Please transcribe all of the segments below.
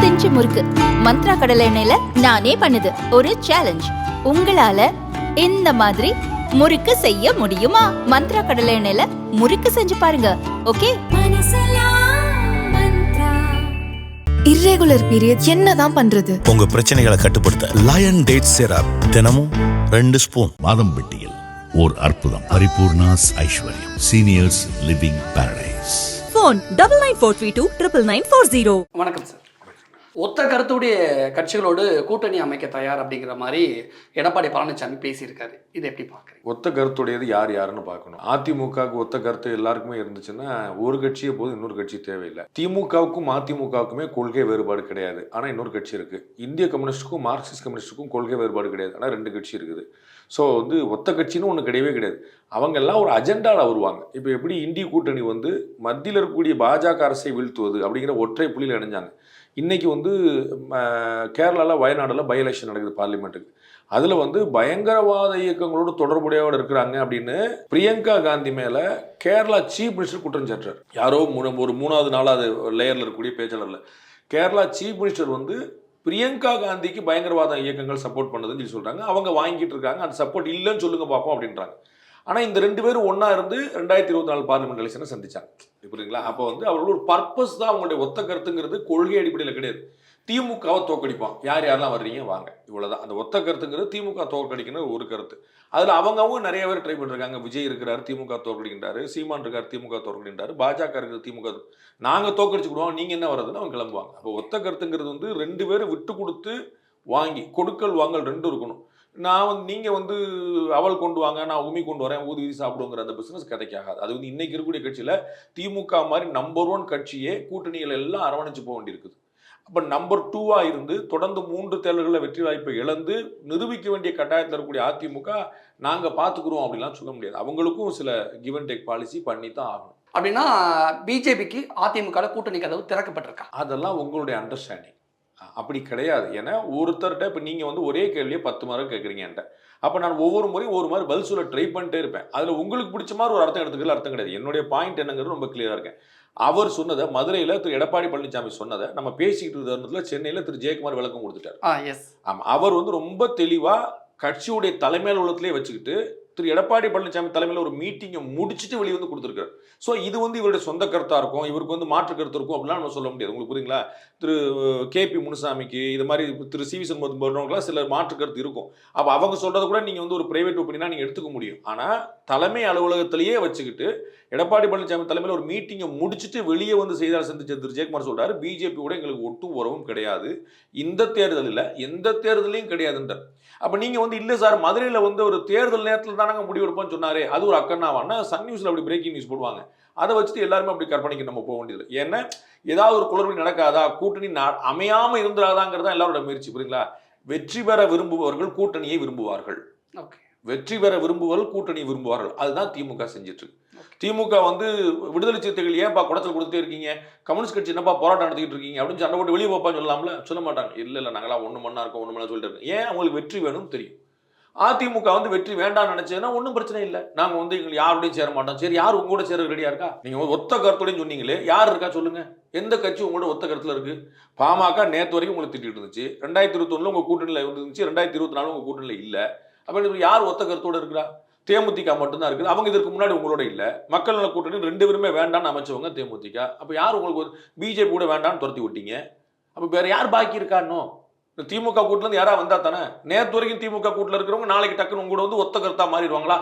இருபத்தஞ்சு முறுக்கு. மந்த்ரா கடலை எண்ணெயில நானே பண்ணுது. ஒரு சேலஞ்ச் உங்களால இந்த மாதிரி முறுக்கு செய்ய முடியுமா? மந்த்ரா கடலை எண்ணெயில முறுக்கு செஞ்சு பாருங்க. ஓகே? இர்ரெகுலர் பீரியட் என்னதான் பண்றது? உங்க பிரச்சனைகளை கட்டுப்படுத்த லயன் டேட் சிரப் தினமும் ரெண்டு ஸ்பூன் மாதம்பட்டியில் ஓர் அற்புதம். Paripoorna's Aishwaryam. Seniors living paradise phone double nine four three two triple nine four zero. வணக்கம் சார் ஒத்த கருத்துடைய கட்சிகளோடு கூட்டணி அமைக்க தயார் அப்படிங்கிற மாதிரி எடப்பாடி பழனிசாமி பேசியிருக்காரு. இதை எப்படி பார்க்குறீங்க? ஒத்த கருத்துடையது யார் யாருன்னு பார்க்கணும். அதிமுகவுக்கு ஒத்த கருத்து எல்லாருக்குமே இருந்துச்சுன்னா ஒரு கட்சியே போதும் இன்னொரு கட்சி தேவையில்லை. திமுகவுக்கும் அதிமுகவுக்குமே கொள்கை வேறுபாடு கிடையாது. ஆனால் இன்னொரு கட்சி இருக்குது இந்திய கம்யூனிஸ்டுக்கும் மார்க்சிஸ்ட் கம்யூனிஸ்டுக்கும் கொள்கை வேறுபாடு கிடையாது. ஆனால் ரெண்டு கட்சி இருக்குது. ஸோ வந்து ஒத்த கட்சின்னு ஒன்று கிடையவே கிடையாது. அவங்கெல்லாம் ஒரு அஜெண்டாவில் வருவாங்க. இப்போ எப்படி இந்திய கூட்டணி வந்து மத்தியில் இருக்கக்கூடிய பாஜக அரசை வீழ்த்துவது அப்படிங்கிற ஒற்றை புள்ளியில் இணைஞ்சாங்க. இன்றைக்கி வந்து கேரளாவில் வயநாடில் பை எலெக்ஷன் நடக்குது பார்லிமெண்ட்டுக்கு அதில் வந்து பயங்கரவாத இயக்கங்களோடு தொடர்புடையவோடு இருக்கிறாங்க அப்படின்னு பிரியங்கா காந்தி மேலே கேரளா சீஃப் மினிஸ்டர் குற்றம் சாட்டுறார். யாரோ மூணு ஒரு மூணாவது நாலாவது லேயரில் இருக்கக்கூடிய பேச்சாளரில். கேரளா சீஃப் மினிஸ்டர் வந்து பிரியங்கா காந்திக்கு பயங்கரவாத இயக்கங்கள் சப்போர்ட் பண்ணுதுன்னு சொல்லி சொல்கிறாங்க அவங்க வாங்கிட்டு இருக்காங்க. அந்த சப்போர்ட் இல்லைன்னு சொல்லுங்க பார்ப்போம் அப்படின்றாங்க. ஆனால் இந்த ரெண்டு பேரும் ஒன்றா இருந்து ரெண்டாயிரத்தி இருபத்தி நாலு பார்லிமெண்ட் எலெக்ஷனை சந்திச்சாங்க. புரியுங்களா அப்போ வந்து அவரோட ஒரு பர்பஸ் தான் அவங்களுடைய ஒத்த கருத்துங்கிறது கொள்கை அடிப்படையில் கிடையாது. திமுகவை தோக்கடிப்பான் யார் யாரெல்லாம் வர்றீங்க? வாங்க. இவ்வளோதான் அந்த ஒத்த கருத்துங்கிறது திமுக தோற்கடிக்கணும் ஒரு கருத்து. அதில் அவங்கவுங்க நிறைய பேர் ட்ரை பண்ணிருக்காங்க. விஜய் இருக்கிறாரு திமுக தோற்கடிக்கின்றாரு. சீமான் இருக்கார் திமுக தோற்கடிக்கின்றாரு. பாஜக இருக்கிற திமுக நாங்கள் தோற்கடிச்சுக்கிடுவோம். நீங்கள் என்ன வர்றதுன்னு அவங்க கிளம்புவாங்க. அப்போ ஒத்த கருத்துங்கிறது வந்து ரெண்டு பேரும் விட்டு கொடுத்து வாங்கி கொடுக்கல் வாங்கல் ரெண்டும் இருக்கணும். நான் வந்து நீங்கள் வந்து அவள் கொண்டு வாங்க நான் உமி கொண்டு வரேன் ஊதி ஊதி சாப்பிடுங்கிற அந்த பிஸ்னஸ் கிடைக்காது. அது வந்து இன்னைக்கு இருக்கக்கூடிய கட்சியில் திமுக மாதிரி நம்பர் ஒன் கட்சியே கூட்டணிகள் எல்லாம் அரவணைச்சு போக வேண்டியிருக்குது. அப்போ நம்பர் டூவாக இருந்து தொடர்ந்து மூன்று தேர்தல்களில் வெற்றி வாய்ப்பை இழந்து நிரூபிக்க வேண்டிய கட்டாயத்தில் இருக்கக்கூடிய அதிமுக நாங்கள் பார்த்துக்குறோம் அப்படிலாம் சொல்ல முடியாது. அவங்களுக்கும் சில கிவ் அண்ட் டேக் பாலிசி பண்ணி தான் ஆகணும். அப்படின்னா பிஜேபிக்கு அதிமுக கூட்டணி கதவு திறக்கப்பட்டிருக்கா? அதெல்லாம் உங்களுடைய அண்டர்ஸ்டாண்டிங் அப்படி கிடையாது. ஏன்னா ஒருத்தர்கிட்ட இப்போ நீங்கள் வந்து ஒரே கேள்வியை பத்து முறை கேட்குறீங்க என்கிட்ட. அப்போ நான் ஒவ்வொரு முறையும் ஒரு மாதிரி பதில் சொல்ல ட்ரை பண்ணிட்டே இருப்பேன். அதில் உங்களுக்கு பிடிச்ச மாதிரி ஒரு அர்த்தம் எடுத்துக்கல அர்த்தம் கிடையாது. என்னுடைய பாயிண்ட் என்னங்கிறது ரொம்ப கிளியராக இருக்கேன். அவர் சொன்னதை மதுரையில் திரு எடப்பாடி பழனிசாமி சொன்னதை நம்ம பேசிக்கிட்டு இருந்த தருணத்தில் சென்னையில் திரு ஜெயக்குமார் விளக்கம் கொடுத்துட்டார். ஆமாம் அவர் வந்து ரொம்ப தெளிவாக கட்சியுடைய தலைமையில் உள்ளத்திலே வச்சுக்கிட்டு திரு எடப்பாடி பழனிசாமி தலைமையில் ஒரு மீட்டிங்கை முடிச்சுட்டு வெளியே வந்து கொடுத்துருக்காரு. ஸோ இது வந்து இவருடைய சொந்த கருத்தாக இருக்கும் இவருக்கு வந்து மாற்று கருத்து இருக்கும் அப்படிலாம் நம்ம சொல்ல முடியாது. உங்களுக்கு புரியுங்களா? திரு கே பி முனுசாமிக்கு இது மாதிரி திரு சி வி சண்முகம் போன்றவங்களாம் சில மாற்று கருத்து இருக்கும். அப்போ அவங்க சொல்கிறத கூட நீங்கள் வந்து ஒரு பிரைவேட் ஒப்பீனியனாக நீங்கள் எடுத்துக்க முடியும். ஆனால் தலைமை அலுவலகத்திலேயே வச்சுக்கிட்டு எடப்பாடி பழனிசாமி தலைமையில் ஒரு மீட்டிங்கை முடிச்சுட்டு வெளியே வந்து செய்தியாளர் சந்திச்ச திரு ஜெயக்குமார் சொல்றாரு. பிஜேபி கூட எங்களுக்கு ஒட்டும் உறவும் கிடையாது. இந்த தேர்தலில் எந்த தேர்தலையும் கிடையாதுன்றார் அப்போ நீங்கள் வந்து இல்லை சார் மதுரையில் வந்து ஒரு தேர்தல் நேரத்தில் தானங்க முடிவெடுப்போம்னு சொன்னாரே அது ஒரு அக்கண்ணாவானா சன் நியூஸில் அப்படி பிரேக்கிங் நியூஸ் போடுவாங்க. அதை வச்சுட்டு எல்லாருமே அப்படி கற்பனைக்கு நம்ம போக வேண்டியது ஏன்னா ஏதாவது ஒரு குளறுபடி நடக்காதா கூட்டணி அமையாம இருந்துடாதாங்கிறது தான் எல்லாரோட முயற்சி புரியுங்களா வெற்றி பெற விரும்புபவர்கள் கூட்டணியை விரும்புவார்கள். ஓகே. வெற்றி பெற விரும்புவர்கள் கூட்டணி விரும்புவார்கள். அதுதான் திமுக செஞ்சுட்டு இருக்கு. திமுக வந்து விடுதலை சிறுத்தைகள் ஏன்பா குடத்தில் கொடுத்துட்டே இருக்கீங்க? கம்யூனிஸ்ட் கட்சி என்னப்பா போராட்டம் நடத்திட்டு இருக்கீங்க? அப்படின்னு சண்டை போட்டு வெளியே போப்பான்னு சொல்லலாம்ல? சொல்ல மாட்டாங்க. இல்லை இல்லை நாங்களாம் ஒன்று மண்ணா இருக்கோம் ஒன்று மண்ணா சொல்லிட்டு இருக்கோம். ஏன் அவங்களுக்கு வெற்றி வேணும்னு தெரியும்? அதிமுக வந்து வெற்றி வேண்டாம்னு நினைச்சதுன்னா ஒன்றும் பிரச்சனை இல்லை. நாங்கள் வந்து எங்களுக்கு யாரோடையும் சேர மாட்டோம். சரி யார் உங்க கூட சேர ரெடியாக இருக்கா? நீங்கள் ஒத்த கருத்தோடையும் சொன்னீங்களே. யார் இருக்கா சொல்லுங்கள் எந்த கட்சி உங்களோட ஒத்த கருத்தில் இருக்கு? பாமக நேற்று வரைக்கும் உங்களுக்கு திட்டிட்டு இருந்துச்சு. ரெண்டாயிரத்தி இருபத்தொன்னு உங்கள் கூட்டணியில் இருந்துச்சு. ரெண்டாயிரத்தி இருபத்தி நாலு உங்க கூட்டணியில் இல்லை. அப்படின்னு யார் ஒத்த கருத்தோட இருக்கிறா? தேமுதிக மட்டும்தான் இருக்குது. அவங்க இதற்கு முன்னாடி உங்களோட இல்லை. மக்கள் நல கூட்டணி ரெண்டு பேருமே வேண்டாம்னு அமைச்சவங்க தேமுதிக. அப்போ யார் உங்களுக்கு பிஜேபி கூட வேண்டாம்னு துரத்தி விட்டீங்க? அப்போ வேற யார் பாக்கி இருக்கானோ திமுக கூட்டிலேருந்து யாராவது யாரா வந்தா தானே? நேற்று வரைக்கும் திமுக கூட்டில் இருக்கிறவங்க நாளைக்கு டக்குன்னு உங்களோட வந்து ஒத்த கருத்தா மாறிடுவாங்களா?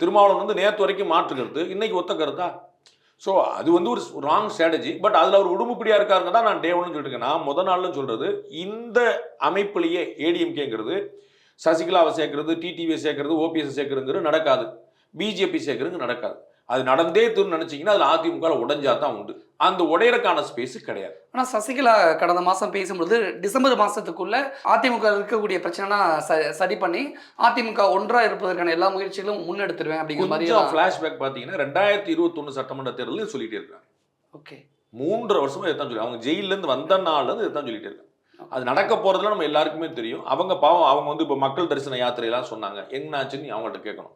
திருமாவளவன் வந்து நேற்று வரைக்கும் மாற்று கருத்து இன்னைக்கு ஒத்த கருத்தா? ஸோ அது வந்து ஒரு ராங் ஸ்ட்ராட்டஜி பட் அதில் அவர் உடும்புப்படியாக இருக்காருங்க தான் நான் டே ஒன்னு சொல்லிட்டு இருக்கேன். நான் முத நாள்னு சொல்கிறது இந்த அமைப்புலேயே ஏடிஎம்கேங்கிறது சசிகலாவை சேர்க்கறது டிடிவியை சேர்க்கறது ஓபிஎஸ் சேர்க்கறதுங்கிறது நடக்காது. பிஜேபி சேர்க்கறது நடக்காது. அது நடந்தே திருன்னு நினைச்சீங்கன்னா அதில் அதிமுக உடைஞ்சா தான் உண்டு. அந்த உடையறக்கான ஸ்பேஸ் கிடையாது. ஆனா சசிகலா கடந்த மாசம் பேசும்பொழுது டிசம்பர் மாசத்துக்குள்ள அதிமுக இருக்கக்கூடிய பிரச்சனைனா சரி பண்ணி அதிமுக ஒன்றா இருப்பதற்கான எல்லா முயற்சிகளும் முன்னெடுத்துருவேன் அப்படிங்கிற மாதிரி ஃபிளாஷ்பேக் பார்த்தீங்கன்னா ரெண்டாயிரத்தி இருபத்தொன்னு சட்டமன்ற தேர்தலில் சொல்லிட்டே இருக்காங்க. ஓகே. மூன்றரை வருஷமா இதைத்தான் சொல்லி அவங்க ஜெயில்ல இருந்து வந்த நாள்ல இருந்து இதைத்தான் சொல்லிட்டு இருக்காங்க. அது நடக்க போறதுல நம்ம எல்லாருக்குமே தெரியும். அவங்க பாவம் அவங்க வந்து இப்போ மக்கள் தரிசன யாத்திரையெல்லாம் சொன்னாங்க. என்னாச்சுன்னு அவங்கள்ட்ட கேட்கணும்.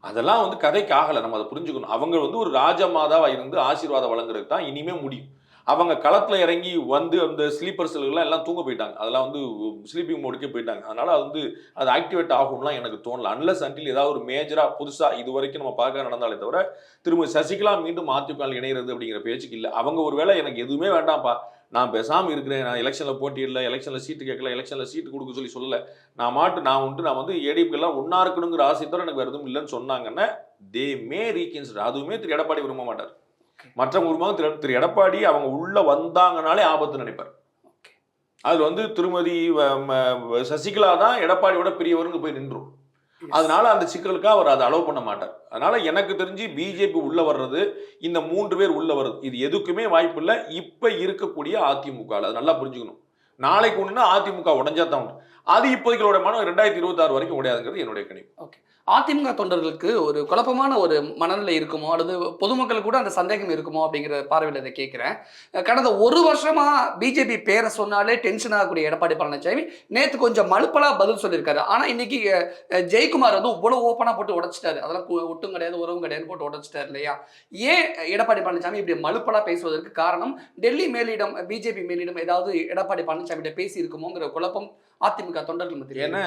அதெல்லாம் வந்து கதைக்கு ஆகலை. நம்ம அதை புரிஞ்சுக்கணும். அவங்க வந்து ஒரு ராஜமாதாவா இருந்து ஆசீர்வாதம் வழங்குறதுக்கு தான் இனிமே முடியும். அவங்க களத்துல இறங்கி வந்து அந்த ஸ்லீப்பர் ஸ்லீப்பர்ஸ்லாம் எல்லாம் தூங்க போயிட்டாங்க. அதெல்லாம் வந்து ஸ்லீப்பிங் மோடுக்கே போயிட்டாங்க. அதனால அது வந்து அது ஆக்டிவேட் ஆகும்லாம் எனக்கு தோணல. அன்லஸ் அன்டில் ஏதாவது ஒரு மேஜரா புதுசாக இது வரைக்கும் நம்ம பார்க்க நடந்தாலே தவிர திரும்ப சசிகலா மீண்டும் அதிமுக இணையிறது அப்படிங்கிற பேச்சுக்கு இல்லை. அவங்க ஒரு வேளை எனக்கு எதுவுமே வேண்டாம்ப்பா. நான் பேசாம இருக்கிறேன். நான் எலெக்ஷன்ல போட்டியிடல எலெக்ஷன்ல சீட்டு கேட்கல எலெக்ஷன்ல சீட்டு கொடுக்க சொல்லி சொல்லல. நான் மாட்டு நான் வந்துட்டு நான் வந்து ஏடிஎம்கே எல்லாம் ஒன்னா இருக்கணுங்கிற ஆசை தவிர எனக்கு வேற எதுவும் இல்லைன்னு சொன்னாங்கன்னா தே மே ரீகன்சிடர் அதுவுமே திரு எடப்பாடி விரும்ப மாட்டார். மற்றவங்க விரும்பாங்க திரு திரு எடப்பாடி அவங்க உள்ள வந்தாங்கனாலே ஆபத்து நினைப்பார். அதுல வந்து திருமதி சசிகலா தான் எடப்பாடியோட பெரியவருங்க போய் நின்றும். அதனால அந்த சிக்கலுக்கு அவர் அதை அலோவ் பண்ண மாட்டார். அதனால எனக்கு தெரிஞ்சு பிஜேபி உள்ள வர்றது இந்த மூன்று பேர் உள்ள வர்றது இது எதுக்குமே வாய்ப்பு இல்லை. இப்ப இருக்கக்கூடிய அதிமுக அது நல்லா புரிஞ்சுக்கணும். நாளைக்கு ஒண்ணுன்னா அதிமுக உடஞ்சா தான் உண்டு. அது இப்போதைக்கு மனம் ரெண்டாயிரத்தி இருபத்தாறு வரைக்கும் உடையாதுங்கிறது என்னுடைய கணிப்பு. அதிமுக தொண்டர்களுக்கு ஒரு குழப்பமான ஒரு மனநிலை இருக்குமோ? அல்லது பொதுமக்களுக்கு கூட அந்த சந்தேகம் இருக்குமோ? அப்படிங்கிற பார்வையில் இதை கேட்குறேன். கடந்த ஒரு வருஷமா பிஜேபி பேரை சொன்னாலே டென்ஷன் ஆகக்கூடிய எடப்பாடி பழனிசாமி நேற்று கொஞ்சம் மலுப்பலா பதில் சொல்லியிருக்காரு. ஆனால் இன்னைக்கு ஜெயக்குமார் வந்து இவ்வளவு ஓப்பனாக போட்டு உடைச்சிட்டாரு. அதெல்லாம் ஒட்டும் கிடையாது உறவும் கிடையாது போட்டு உடைச்சிட்டாரு இல்லையா? ஏன் எடப்பாடி பழனிசாமி இப்படி மலுப்பலா பேசுவதற்கு காரணம் டெல்லி மேலிடம் பிஜேபி மேலிடம் ஏதாவது எடப்பாடி பழனிசாமி பேசி இருக்குமோங்கிற குழப்பம் அதிமுக தொண்டர்கள் ஏன்னா.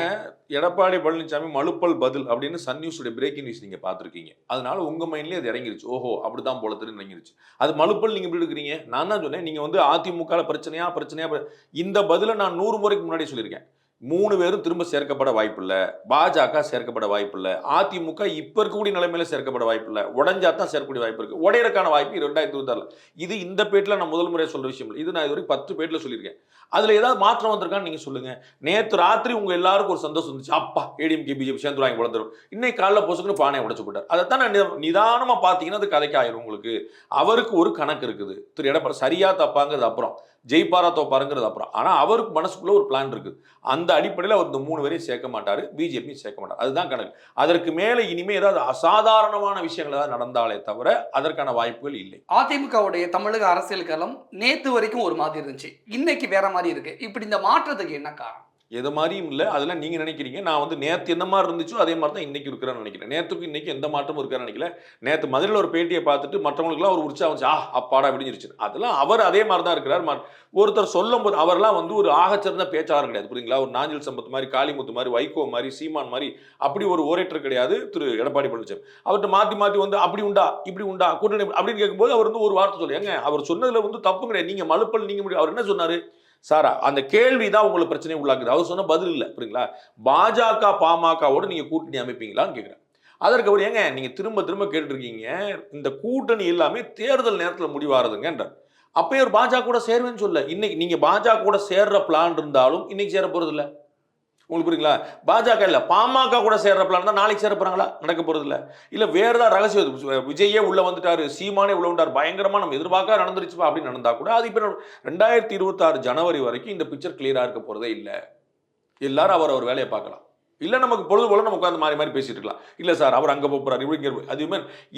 எடப்பாடி பழனிசாமி மலுப்பல் பதில் அப்படின்னு சன் நியூஸுடைய பிரேக்கிங் நியூஸ் நீங்க பார்த்துருக்கீங்க. அதனால உங்க மைண்ட்லயே அது இறங்கிருச்சு. ஓஹோ அப்படிதான் போல தெரியும் இறங்கிருச்சு. அது மலுப்பல் நீங்க எப்படி இருக்கிறீங்க நான் தான் சொன்னேன் நீங்க வந்து அதிமுக பிரச்சனையா பிரச்சனையா இந்த பதிலை நான் நூறு முறைக்கு முன்னாடி சொல்லியிருக்கேன். மூணு பேரும் திரும்ப சேர்க்கப்பட வாய்ப்பில்லை. பாஜக சேர்க்கப்பட வாய்ப்பில்லை. அதிமுக இப்போ இருக்கக்கூடிய நிலைமையில சேர்க்கப்பட வாய்ப்பில்லை. உடஞ்சா தான் சேர்க்கக்கூடிய வாய்ப்பு இருக்குது உடையறக்கான வாய்ப்பு ரெண்டாயிரத்தி இருபத்தாறு இது இந்த பேட்டில் நான் முதல் முறையாக சொல்கிற விஷயம் இல்லை. இது நான் இது வரைக்கும் பத்து பேட்டில் சொல்லியிருக்கேன். அதில் ஏதாவது மாற்றம் வந்திருக்கான்னு நீங்கள் சொல்லுங்கள் நேற்று ராத்திரி உங்கள் எல்லாருக்கும் ஒரு சந்தோஷம் இருந்துச்சு அப்பா ஏடிஎம்கே பிஜேபி சேர்ந்து வாங்கி வளர்ந்துடும் இன்னைக்கு காலைல பொசுக்குன்னு பானையை உடச்சு போட்டார். அதைத்தான் நான் நிதானமாக பார்த்தீங்கன்னா அது கதைக்கு ஆயிரும் உங்களுக்கு. அவருக்கு ஒரு கணக்கு இருக்குது. திரு எடப்பாடி சரியாக தப்பாங்கிறது அப்புறம். ஜெயிப்பாரா தோப்பாருங்கிறது அப்புறம். ஆனால் அவருக்கு மனசுக்குள்ளே ஒரு பிளான் இருக்குது அந்த அடிப்படையில் அவர் இந்த மூணு பேரையும் சேர்க்க மாட்டார் பிஜேபியும் சேர்க்க மாட்டார். அதுதான் கணக்கு அதற்கு மேலே இனிமேல் ஏதாவது அசாதாரணமான விஷயங்கள் ஏதாவது நடந்தாலே தவிர அதற்கான வாய்ப்புகள் இல்லை. அதிமுகவுடைய தமிழக அரசியல் களம் நேற்று வரைக்கும் ஒரு மாதிரி இருந்துச்சு. இன்னைக்கு வேற மாதிரி இருக்கு. இப்படி இந்த மாற்றத்துக்கு என்ன காரணம்? எது மாதிரியும் இல்லை. அதெல்லாம் நீங்கள் நினைக்கிறீங்க. நான் வந்து நேற்று என்ன மாதிரி இருந்துச்சோ அதே மாதிரி தான் இன்றைக்கி இருக்கிறேன்னு நினைக்கிறேன். நேத்துக்கு இன்றைக்கி எந்த மாற்றமும் இருக்கான்னு நினைக்கல. நேற்று மதுரையில் ஒரு பேட்டியை பார்த்துட்டு மற்றவங்களுக்குலாம் ஒரு உற்சாகம் வந்துச்சு, ஆ அப்பாடா விடிஞ்சிருச்சு. அதெல்லாம் அவர் அதே மாதிரி தான் இருக்கிறார். ஒருத்தர் சொல்லும் போது அவர்லாம் வந்து ஒரு ஆகச்சிறந்த பேச்சாளர் கிடையாது புரியுங்களா ஒரு நாஞ்சில் சம்பத் மாதிரி காளிமுத்து மாதிரி வைகோ மாதிரி சீமான் மாதிரி அப்படி ஒரு ஓரேட்டர் கிடையாது திரு. எடப்பாடி பழனிசாமி. அவர்கிட்ட மாற்றி மாற்றி வந்து அப்படி உண்டா இப்படி உண்டா கூட்டணி அப்படின்னு கேட்கும்போது அவர் வந்து ஒரு வார்த்தை சொல்லி ஏங்க அவர் சொன்னதில் வந்து தப்பு கிடையாது. நீங்கள் மலுப்பல் நீங்க முடியும் அவர் என்ன சொன்னார்? சாரா அந்த கேள்வி தான் உங்களுக்கு பிரச்சனையை உள்ளாக்குது. அவர் சொன்ன பதில் இல்லை புரியுங்களா? பாஜக பாமகவோட நீங்க கூட்டணி அமைப்பீங்களான்னு கேட்குறேன் அதற்கு அவர் ஏங்க நீங்க திரும்ப திரும்ப கேட்டுருக்கீங்க இந்த கூட்டணி எல்லாமே தேர்தல் நேரத்தில் முடிவாருதுங்கன்றார் அப்பயே ஒரு பாஜக கூட சேருவேன்னு சொல்ல இன்னைக்கு நீங்க பாஜக கூட சேர்ற பிளான் இருந்தாலும் இன்னைக்கு சேர போறது இல்லை உங்களுக்கு புரியுங்களா? பாஜக இல்ல பாமக கூட சேர்ற பிளான் தான் நாளைக்கு சேர போறாங்களா நடக்க போறது இல்ல இல்ல வேற ஏதாவது ரகசியம் விஜயே உள்ள வந்துட்டாரு சீமானே உள்ள வந்துட்டாரு பயங்கரமா நம்ம எதிர்பார்க்க நடந்துருச்சுப்பா அப்படின்னு நடந்தா கூட அது இப்ப ரெண்டாயிரத்தி இருபத்தாறு ஜனவரி வரைக்கும் இந்த பிக்சர் கிளியரா இருக்க போறதே இல்ல. எல்லாரும் அவர் அவர் வேலையை பார்க்கலாம். இல்ல நமக்கு பொழுது போல நம்ம உட்காந்து மாறி மாதிரி பேசிட்டு இருக்கலாம். இல்ல சார் அவர் அங்க போப் போறாரு இப்படி இங்க அதுவுமே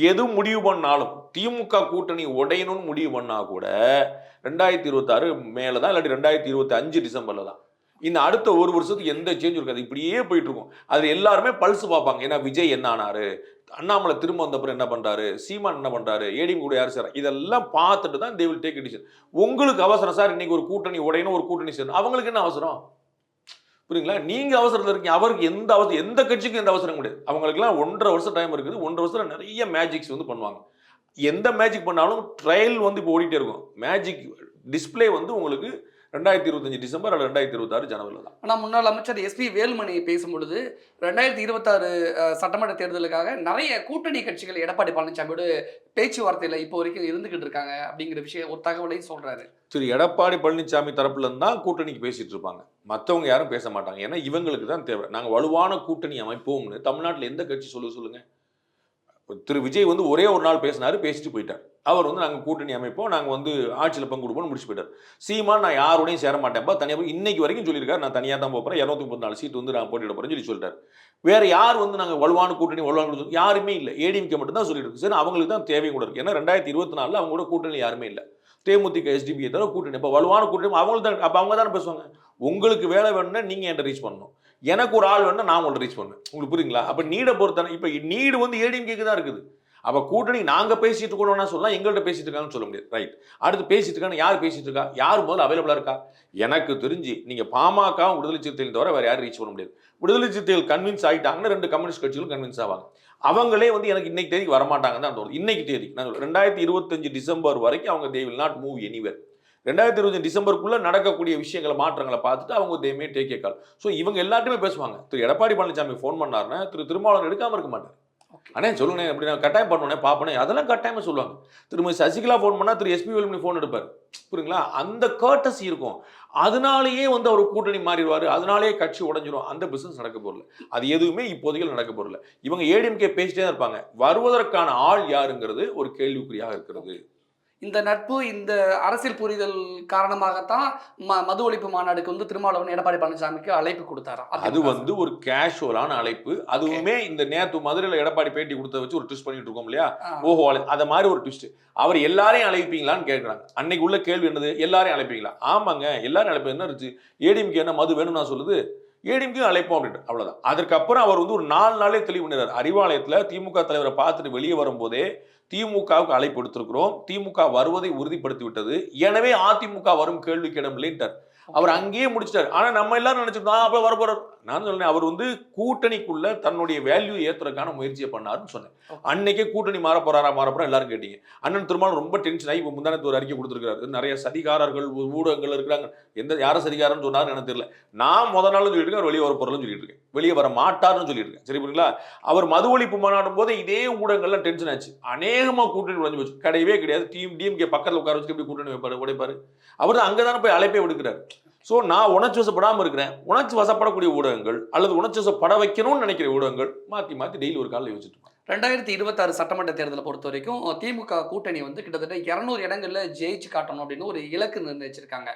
எது முடிவு பண்ணாலும் திமுக கூட்டணி உடையணும்னு முடிவு பண்ணா கூட ரெண்டாயிரத்தி இருபத்தாறு மேலதான் இல்லாட்டி ரெண்டாயிரத்தி இருபத்தி அஞ்சு டிசம்பர்ல தான் இந்த அடுத்த ஒரு வருஷத்துக்கு எந்த சேஞ்சும் இருக்காது. இப்படியே போயிட்டு இருக்கும் அது எல்லாருமே பல்ஸ் பார்ப்பாங்க. ஏன்னா விஜய் என்ன ஆனாரு? அண்ணாமலை திரும்ப வந்தப்புறம் என்ன பண்றாரு? சீமான் என்ன பண்றாரு? ஏடிஎம் கூட யார் சார்? இதெல்லாம் பார்த்துட்டு தான் தே வில் டேக் டிசிஷன் உங்களுக்கு அவசரம் சார் இன்னைக்கு ஒரு கூட்டணி உடையணும் ஒரு கூட்டணி சேரணும். அவங்களுக்கு என்ன அவசரம்? புரியுங்களா? நீங்க அவசரத்தில் இருக்கீங்க. அவருக்கு எந்த அவசரம் எந்த கட்சிக்கும் எந்த அவசரம் கிடையாது. அவங்களுக்குலாம் ஒன்றரை வருஷம் டைம் இருக்குது. ஒன்றரை வருஷத்தில் நிறைய மேஜிக்ஸ் வந்து பண்ணுவாங்க. எந்த மேஜிக் பண்ணாலும் ட்ரையல் வந்து இப்போ ஓடிட்டே இருக்கும். மேஜிக் டிஸ்ப்ளே வந்து உங்களுக்கு ரெண்டாயிரத்தி இருபத்தஞ்சு டிசம்பர் அல்லது ரெண்டாயிரத்தி இருபத்தாறு ஜனவரியில் தான். ஆனால் முன்னாள் அமைச்சர் எஸ்பி வேலுமணி பேசும்பொழுது ரெண்டாயிரத்தி இருபத்தாறு சட்டமன்ற தேர்தலுக்காக நிறைய கூட்டணி கட்சிகள் எடப்பாடி பழனிசாமியோட பேச்சுவார்த்தையில் இப்போ வரைக்கும் இருந்துகிட்டு இருக்காங்க அப்படிங்கிற விஷயம் ஒரு தகவலையும் சொல்றாரு. திரு எடப்பாடி பழனிசாமி தரப்புல இருந்து தான் கூட்டணிக்கு பேசிட்டு இருப்பாங்க. மற்றவங்க யாரும் பேச மாட்டாங்க. ஏன்னா இவங்களுக்கு தான் தேவை. நாங்கள் வலுவான கூட்டணி அமைப்போம்னு தமிழ்நாட்டில் எந்த கட்சி சொல்ல சொல்லுங்க? திரு விஜய் வந்து ஒரே ஒரு நாள் பேசினார் பேசிட்டு போயிட்டார். அவர் வந்து நாங்கள் கூட்டணி அமைப்போம் நாங்கள் வந்து ஆட்சியில் பங்கு கொடுப்போம்னு முடிச்சு போயிட்டார். சீமான் நான் யாரோடையும் சேர மாட்டேன்ப்பா தனியாக போய் இன்னைக்கு வரைக்கும் சொல்லியிருக்காரு நான் தனியாக தான் போகிறேன் இரநூத்தி முப்பத்தி நாலு சீட் வந்து நான் போட்டியிட போகிறேன்னு சொல்லி சொல்லிட்டார். வேறு யார் வந்து நாங்கள் வலுவான கூட்டணி வலுவான யாருமே இல்லை. ஏடிஎம்கே மட்டும் தான் சொல்லிட்டு இருக்கு சரி அவங்களுக்கு தான் தேவையும் கூட இருக்குது ஏன்னா ரெண்டாயிரத்தி இருபத்தி நாலில் அவங்க கூட கூட்டணி யாருமே இல்லை. தேமுதிக எஸ்டிபியை தவிர கூட்டணி. இப்போ வலுவான கூட்டணி அவங்களுக்கு தான் அப்போ அவங்க தானே பேசுவாங்க? உங்களுக்கு வேலை வேணும்னா நீங்கள் என்கிட்ட ரீச் பண்ணணும். எனக்கு ஒரு ஆள் வேணால் நான் உங்களை ரீச் பண்ணுவேன். உங்களுக்கு புரியுங்களா அப்போ நீடை பொறுத்தான இப்போ நீடு வந்து ஏடிஎம்கேக்கு தான் இருக்குது. அப்போ கூட்டணி நாங்கள் பேசிட்டு இருக்கணும்னா சொல்லலாம் எங்கள்கிட்ட பேசிட்டு இருக்காங்கன்னு சொல்ல முடியாது. ரைட் அடுத்து பேசிட்டு இருக்காங்க யார் பேசிட்டு இருக்கா? யார் முதல்ல அவைலபிளாக இருக்கா? எனக்கு தெரிஞ்சு நீங்கள் பாமக விடுதலை சிறுத்தைகள் தவிர வேறு யாரும் ரீச் பண்ண முடியாது. விடுதலை சிறுத்தைகள் கன்வின்ஸ் ஆகிட்டாங்கன்னா ரெண்டு கம்யூனிஸ்ட் கட்சிகளும் கன்வின்ஸ் ஆவாங்க. அவங்களே வந்து எனக்கு இன்னைக்கு தேதிக்கு வரமாட்டாங்கன்னு தான் தோணுது. இன்னைக்கு தேதி நான் ரெண்டாயிரத்தி இருபத்தஞ்சு டிசம்பர் வரைக்கும் அவங்க they will not move anywhere ரெண்டாயிரத்தி இருபத்தஞ்சு டிசம்பருக்குள்ள நடக்கக்கூடிய விஷயங்களை மாற்றங்களை பார்த்துட்டு அவங்க தேமே டேக் கால் ஸோ இவங்க எல்லாத்தையுமே பேசுவாங்க. திரு எடப்பாடி பழனிசாமி ஃபோன் பண்ணாருன்னா திரு திருமாவளவன் எடுக்காம இருக்க மாட்டார். அண்ணே சொல்லுங்க அப்படி நான் கட்டாயம் பண்ணுனே பார்ப்பனே அதெல்லாம் கட்டாயமா சொல்லுவாங்க. திரும்ப சசிகலா ஃபோன் பண்ணா திரு எஸ்பி வேலுமணி ஃபோன் எடுப்பார். புரியுங்களா? அந்த கேர்டசி இருக்கும். அதனாலேயே வந்து அவர் கூட்டணி மாறிடுவார். அதனாலேயே கட்சி உடைஞ்சிரும். அந்த பிசினஸ் நடக்க போறல அது எதுவுமே இப்போதைக்கு நடக்க போறல இவங்க ஏடிஎம்கே பேசிட்டே தான் இருப்பாங்க. வருவதற்கான ஆள் யாருங்கிறது ஒரு கேள்விக்குறியாக இருக்கிறது. இந்த நட்பு இந்த அரசியல் புரிதல் காரணமாகத்தான் ம மது ஒழிப்பு மாநாடுக்கு வந்து திருமாவளவன் எடப்பாடி பழனிசாமிக்கு அழைப்பு கொடுத்தாராம் அது வந்து ஒரு கேஷுவலான அழைப்பு. அதுவுமே இந்த நேத்து மதுரையில எடப்பாடி பேட்டி கொடுத்த வச்சு ஒரு ட்விஸ்ட் பண்ணிட்டு இருக்கோம் இல்லையா. ஓஹோ அத மாதிரி ஒரு ட்விஸ்ட் அவர் எல்லாரையும் அழைப்பீங்களான்னு கேட்குறாங்க அன்னைக்கு உள்ள கேள்வி என்னது? எல்லாரையும் அழைப்பீங்களா? ஆமாங்க. எல்லாரும் அழைப்பு என்ன இருந்துச்சு? ஏடிஎம்கே என்ன மது வேணும்னு நான் சொல்லுது. ஏடிஎம்கே அழைப்போம் அப்படின்ட்டு. அவ்வளவுதான். அதற்கப்புறம் அவர் வந்து ஒரு நாலு நாளே தெளிவு பண்ணிடுறாரு. அறிவாலயத்துல திமுக தலைவரை பார்த்துட்டு வெளியே வரும்போதே திமுகவுக்கு அழைப்பு எடுத்திருக்கிறோம் திமுக வருவதை உறுதிப்படுத்தி விட்டது எனவே அதிமுக வரும் கேள்விக்கு இடம் இல்லைன்ட்டார். அவர் அங்கேயே முடிச்சிட்டாரு. ஆனா நம்ம எல்லாரும் நினைச்சிருந்தோம் அப்ப வர போறார் நான் சொன்னேன் அவர் வந்து கூட்டணிக்குள்ள தன்னுடைய வேல்யூ ஏத்துறதுக்கான முயற்சியை பண்ணாருன்னு சொன்னேன். அன்னைக்கே கூட்டணி மாற போறாரா மாற போறா எல்லாரும் கேட்டீங்க. அண்ணன் திருமாவளவன் ரொம்ப டென்ஷன் ஆகி இப்போ முந்தானத்து ஒரு அறிக்கை கொடுத்துருக்காரு நிறைய சதிகாரர்கள் ஊடகங்கள் இருக்கிறாங்க. எந்த யாரும் சதிகாரன்னு சொன்னாருன்னு எனக்கு தெரியல. நான் முத நாள் சொல்லிட்டு இருக்கேன் அவர் வெளியே வர போறலன்னு சொல்லிட்டு இருக்கேன். வெளியே வர மாட்டாருன்னு சொல்லிட்டு இருக்கேன். சரி புரியுங்களா அவர் மது ஒழிப்பு மாநாடும் போது இதே ஊடகங்கள்லாம் டென்ஷன் ஆச்சு. அநேகமா கூட்டணி உடஞ்சு போச்சு. கிடையவே கிடையாது. டீம் டிஎம்கே பக்கத்துல உட்கார வச்சு எப்படி கூட்டணி உடைப்பாரு? அவர் தான் அங்கதானே போய் அழைப்பே விடுக்கிறார். ஸோ நான் உணர்ச்சி வசப்படாமல் இருக்கிறேன். உணர்ச்சி வசப்படக்கூடிய ஊடகங்கள் அல்லது உணர்ச்சி வசப்பட வைக்கணும்னு நினைக்கிற ஊடகங்கள் மாற்றி மாற்றி டெய்லி ஒரு காலையில் யோசிச்சுட்டு ரெண்டாயிரத்தி இருபத்தாறு சட்டமன்ற தேர்தலை பொறுத்த வரைக்கும் திமுக கூட்டணி வந்து கிட்டத்தட்ட இரநூறு இடங்கள்ல ஜெயிச்சு காட்டணும் அப்படின்னு ஒரு இலக்கு நிர்ணயிச்சிருக்காங்க.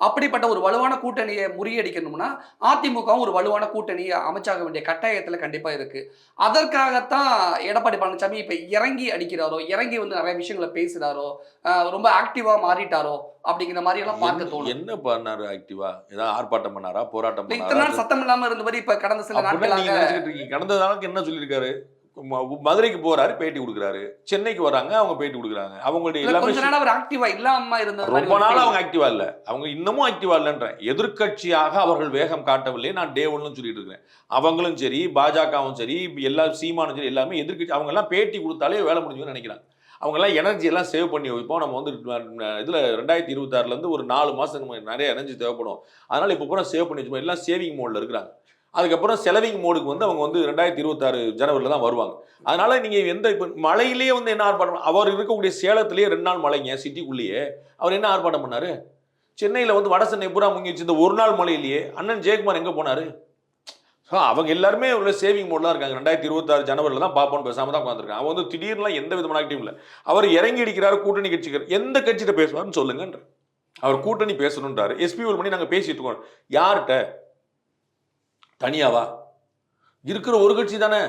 அப்படிப்பட்ட ஒரு வலுவான கூட்டணியை முறியடிக்கணும்னா அதிமுகவும் ஒரு வலுவான கூட்டணியை அமைச்சாக வேண்டிய கட்டாயத்துல கண்டிப்பா இருக்கு. அதற்காகத்தான் எடப்பாடி பழனிசாமி இப்ப இறங்கி அடிக்கிறாரோ இறங்கி வந்து நிறைய விஷயங்களை பேசுறாரோ ஆஹ் ரொம்ப ஆக்டிவா மாறிட்டாரோ அப்படிங்கிற மாதிரி எல்லாம் பார்க்க தோணும். என்ன பண்ணாரு ஆக்டிவா? ஏதாவது ஆர்ப்பாட்டம் பண்ணாரா? போராட்டம் இத்தனை நாள் சத்தம் இல்லாம இருந்தவர் இப்ப கடந்த சில நாட்களாக கடந்த நாளுக்கு என்ன சொல்லியிருக்காரு? மதுரைக்கு போறாரு பேட்டி கொடுக்குறாரு. சென்னைக்கு வராங்க அவங்க பேட்டி கொடுக்குறாங்க. அவங்களுடைய எல்லாமே அவர் ஆக்டிவா இல்லாம ரொம்ப நாள் அவங்க ஆக்டிவா இல்ல. அவங்க இன்னமும் ஆக்டிவா இல்லைன்ற எதிர்க்கட்சியாக அவர்கள் வேகம் காட்டவில்லை. நான் டே ஒன்னு சொல்லிட்டு இருக்கிறேன். அவங்களும் சரி பாஜகவும் சரி எல்லா சீமானும் சரி எல்லாமே எதிர்க்கட்சி அவங்க எல்லாம் பேட்டி கொடுத்தாலே வேலை முடிஞ்சுன்னு நினைக்கிறாங்க. அவங்க எல்லாம் எனர்ஜி எல்லாம் சேவ் பண்ணி வைப்போம். நம்ம வந்து இதுல ரெண்டாயிரத்தி இருபத்தாறுல இருந்து ஒரு நாலு நமக்கு நிறைய எனர்ஜி தேவைப்படும். அதனால இப்போ பூரா சேவ் பண்ணி வச்சுப்போம். எல்லாம் சேவிங் மோட்ல இருக்கிறாங்க. அதுக்கப்புறம் செலவிங் மோடுக்கு வந்து அவங்க வந்து ரெண்டாயிரத்தி இருபத்தாறு ஜனவரியில் தான் வருவாங்க. அதனால நீங்கள் எந்த இப்போ மழையிலேயே வந்து என்ன ஆர்ப்பாட்டம் அவர் இருக்கக்கூடிய சேலத்திலேயே ரெண்டு நாள் மழைங்க சிட்டிக்குள்ளேயே. அவர் என்ன ஆர்ப்பாட்டம் பண்ணாரு? சென்னையில் வந்து வட சென்னை பூரா முங்கிச்சு இந்த ஒரு நாள் மழையிலேயே அண்ணன் ஜெயக்குமார் எங்கே போனாரு? ஸோ அவங்க எல்லாருமே உள்ள சேவிங் மோட்லாம் இருக்காங்க. ரெண்டாயிரத்தி இருபத்தாறு ஜனவரியில் தான் பார்ப்போம் பேசாமல் தான் உட்காந்துருக்காங்க அவன் வந்து திடீர்னுலாம் எந்த விதமான ஆக்டிவும் இல்லை. அவர் இறங்கி அடிக்கிறார் கூட்டணி கட்சிக்கார் எந்த கட்சிகிட்ட பேசுவார்னு சொல்லுங்கன்ற. அவர் கூட்டணி பேசணுன்றாரு எஸ்பி ஒரு பண்ணி நாங்கள் பேசிட்டு இருக்கோம். யார்கிட்ட? தனியாவா? இருக்கிற ஒரு கட்சி தானே.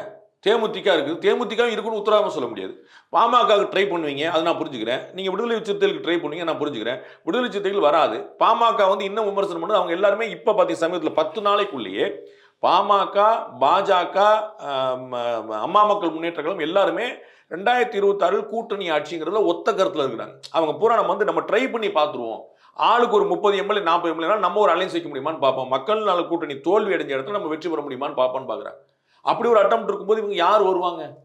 தேமுதிக இருக்குது. தேமுதிக இருக்குன்னு உத்தரவாதம் சொல்ல முடியாது. பாமகவுக்கு ட்ரை பண்ணுவீங்க அதை நான் புரிஞ்சுக்கிறேன். நீங்கள் விடுதலை சிறுத்தைகளுக்கு ட்ரை பண்ணுவீங்க நான் புரிஞ்சுக்கிறேன். விடுதலை சிறுத்தைகள் வராது. பாமக வந்து இன்னும் விமர்சனம் பண்ணது. அவங்க எல்லாருமே இப்போ பார்த்தீங்க சமயத்தில் பத்து நாளைக்குள்ளேயே பாமக பாஜக அம்மா மக்கள் முன்னேற்ற கழகம் எல்லாருமே ரெண்டாயிரத்தி இருபத்தாறில் கூட்டணி ஆட்சிங்கிறதுல ஒத்த கருத்தில் இருக்கிறாங்க. அவங்க பூரா நம்ம வந்து நம்ம ட்ரை பண்ணி பார்த்துருவோம். ஆளுக்கு ஒரு முப்பது எம்எல்ஏ நாற்பது எம்எல்ஏனா நம்ம ஒரு அலைன்ஸ் வைக்க முடியுமான்னு பார்ப்போம். மக்கள் நல கூட்டணி தோல்வி அடைஞ்ச இடத்துல நம்ம வெற்றி பெற முடியுமான்னு பார்ப்போம்னு பார்க்குறேன் அப்படி ஒரு அட்டம் இருக்கும்போது இவங்க யார் வருவாங்க?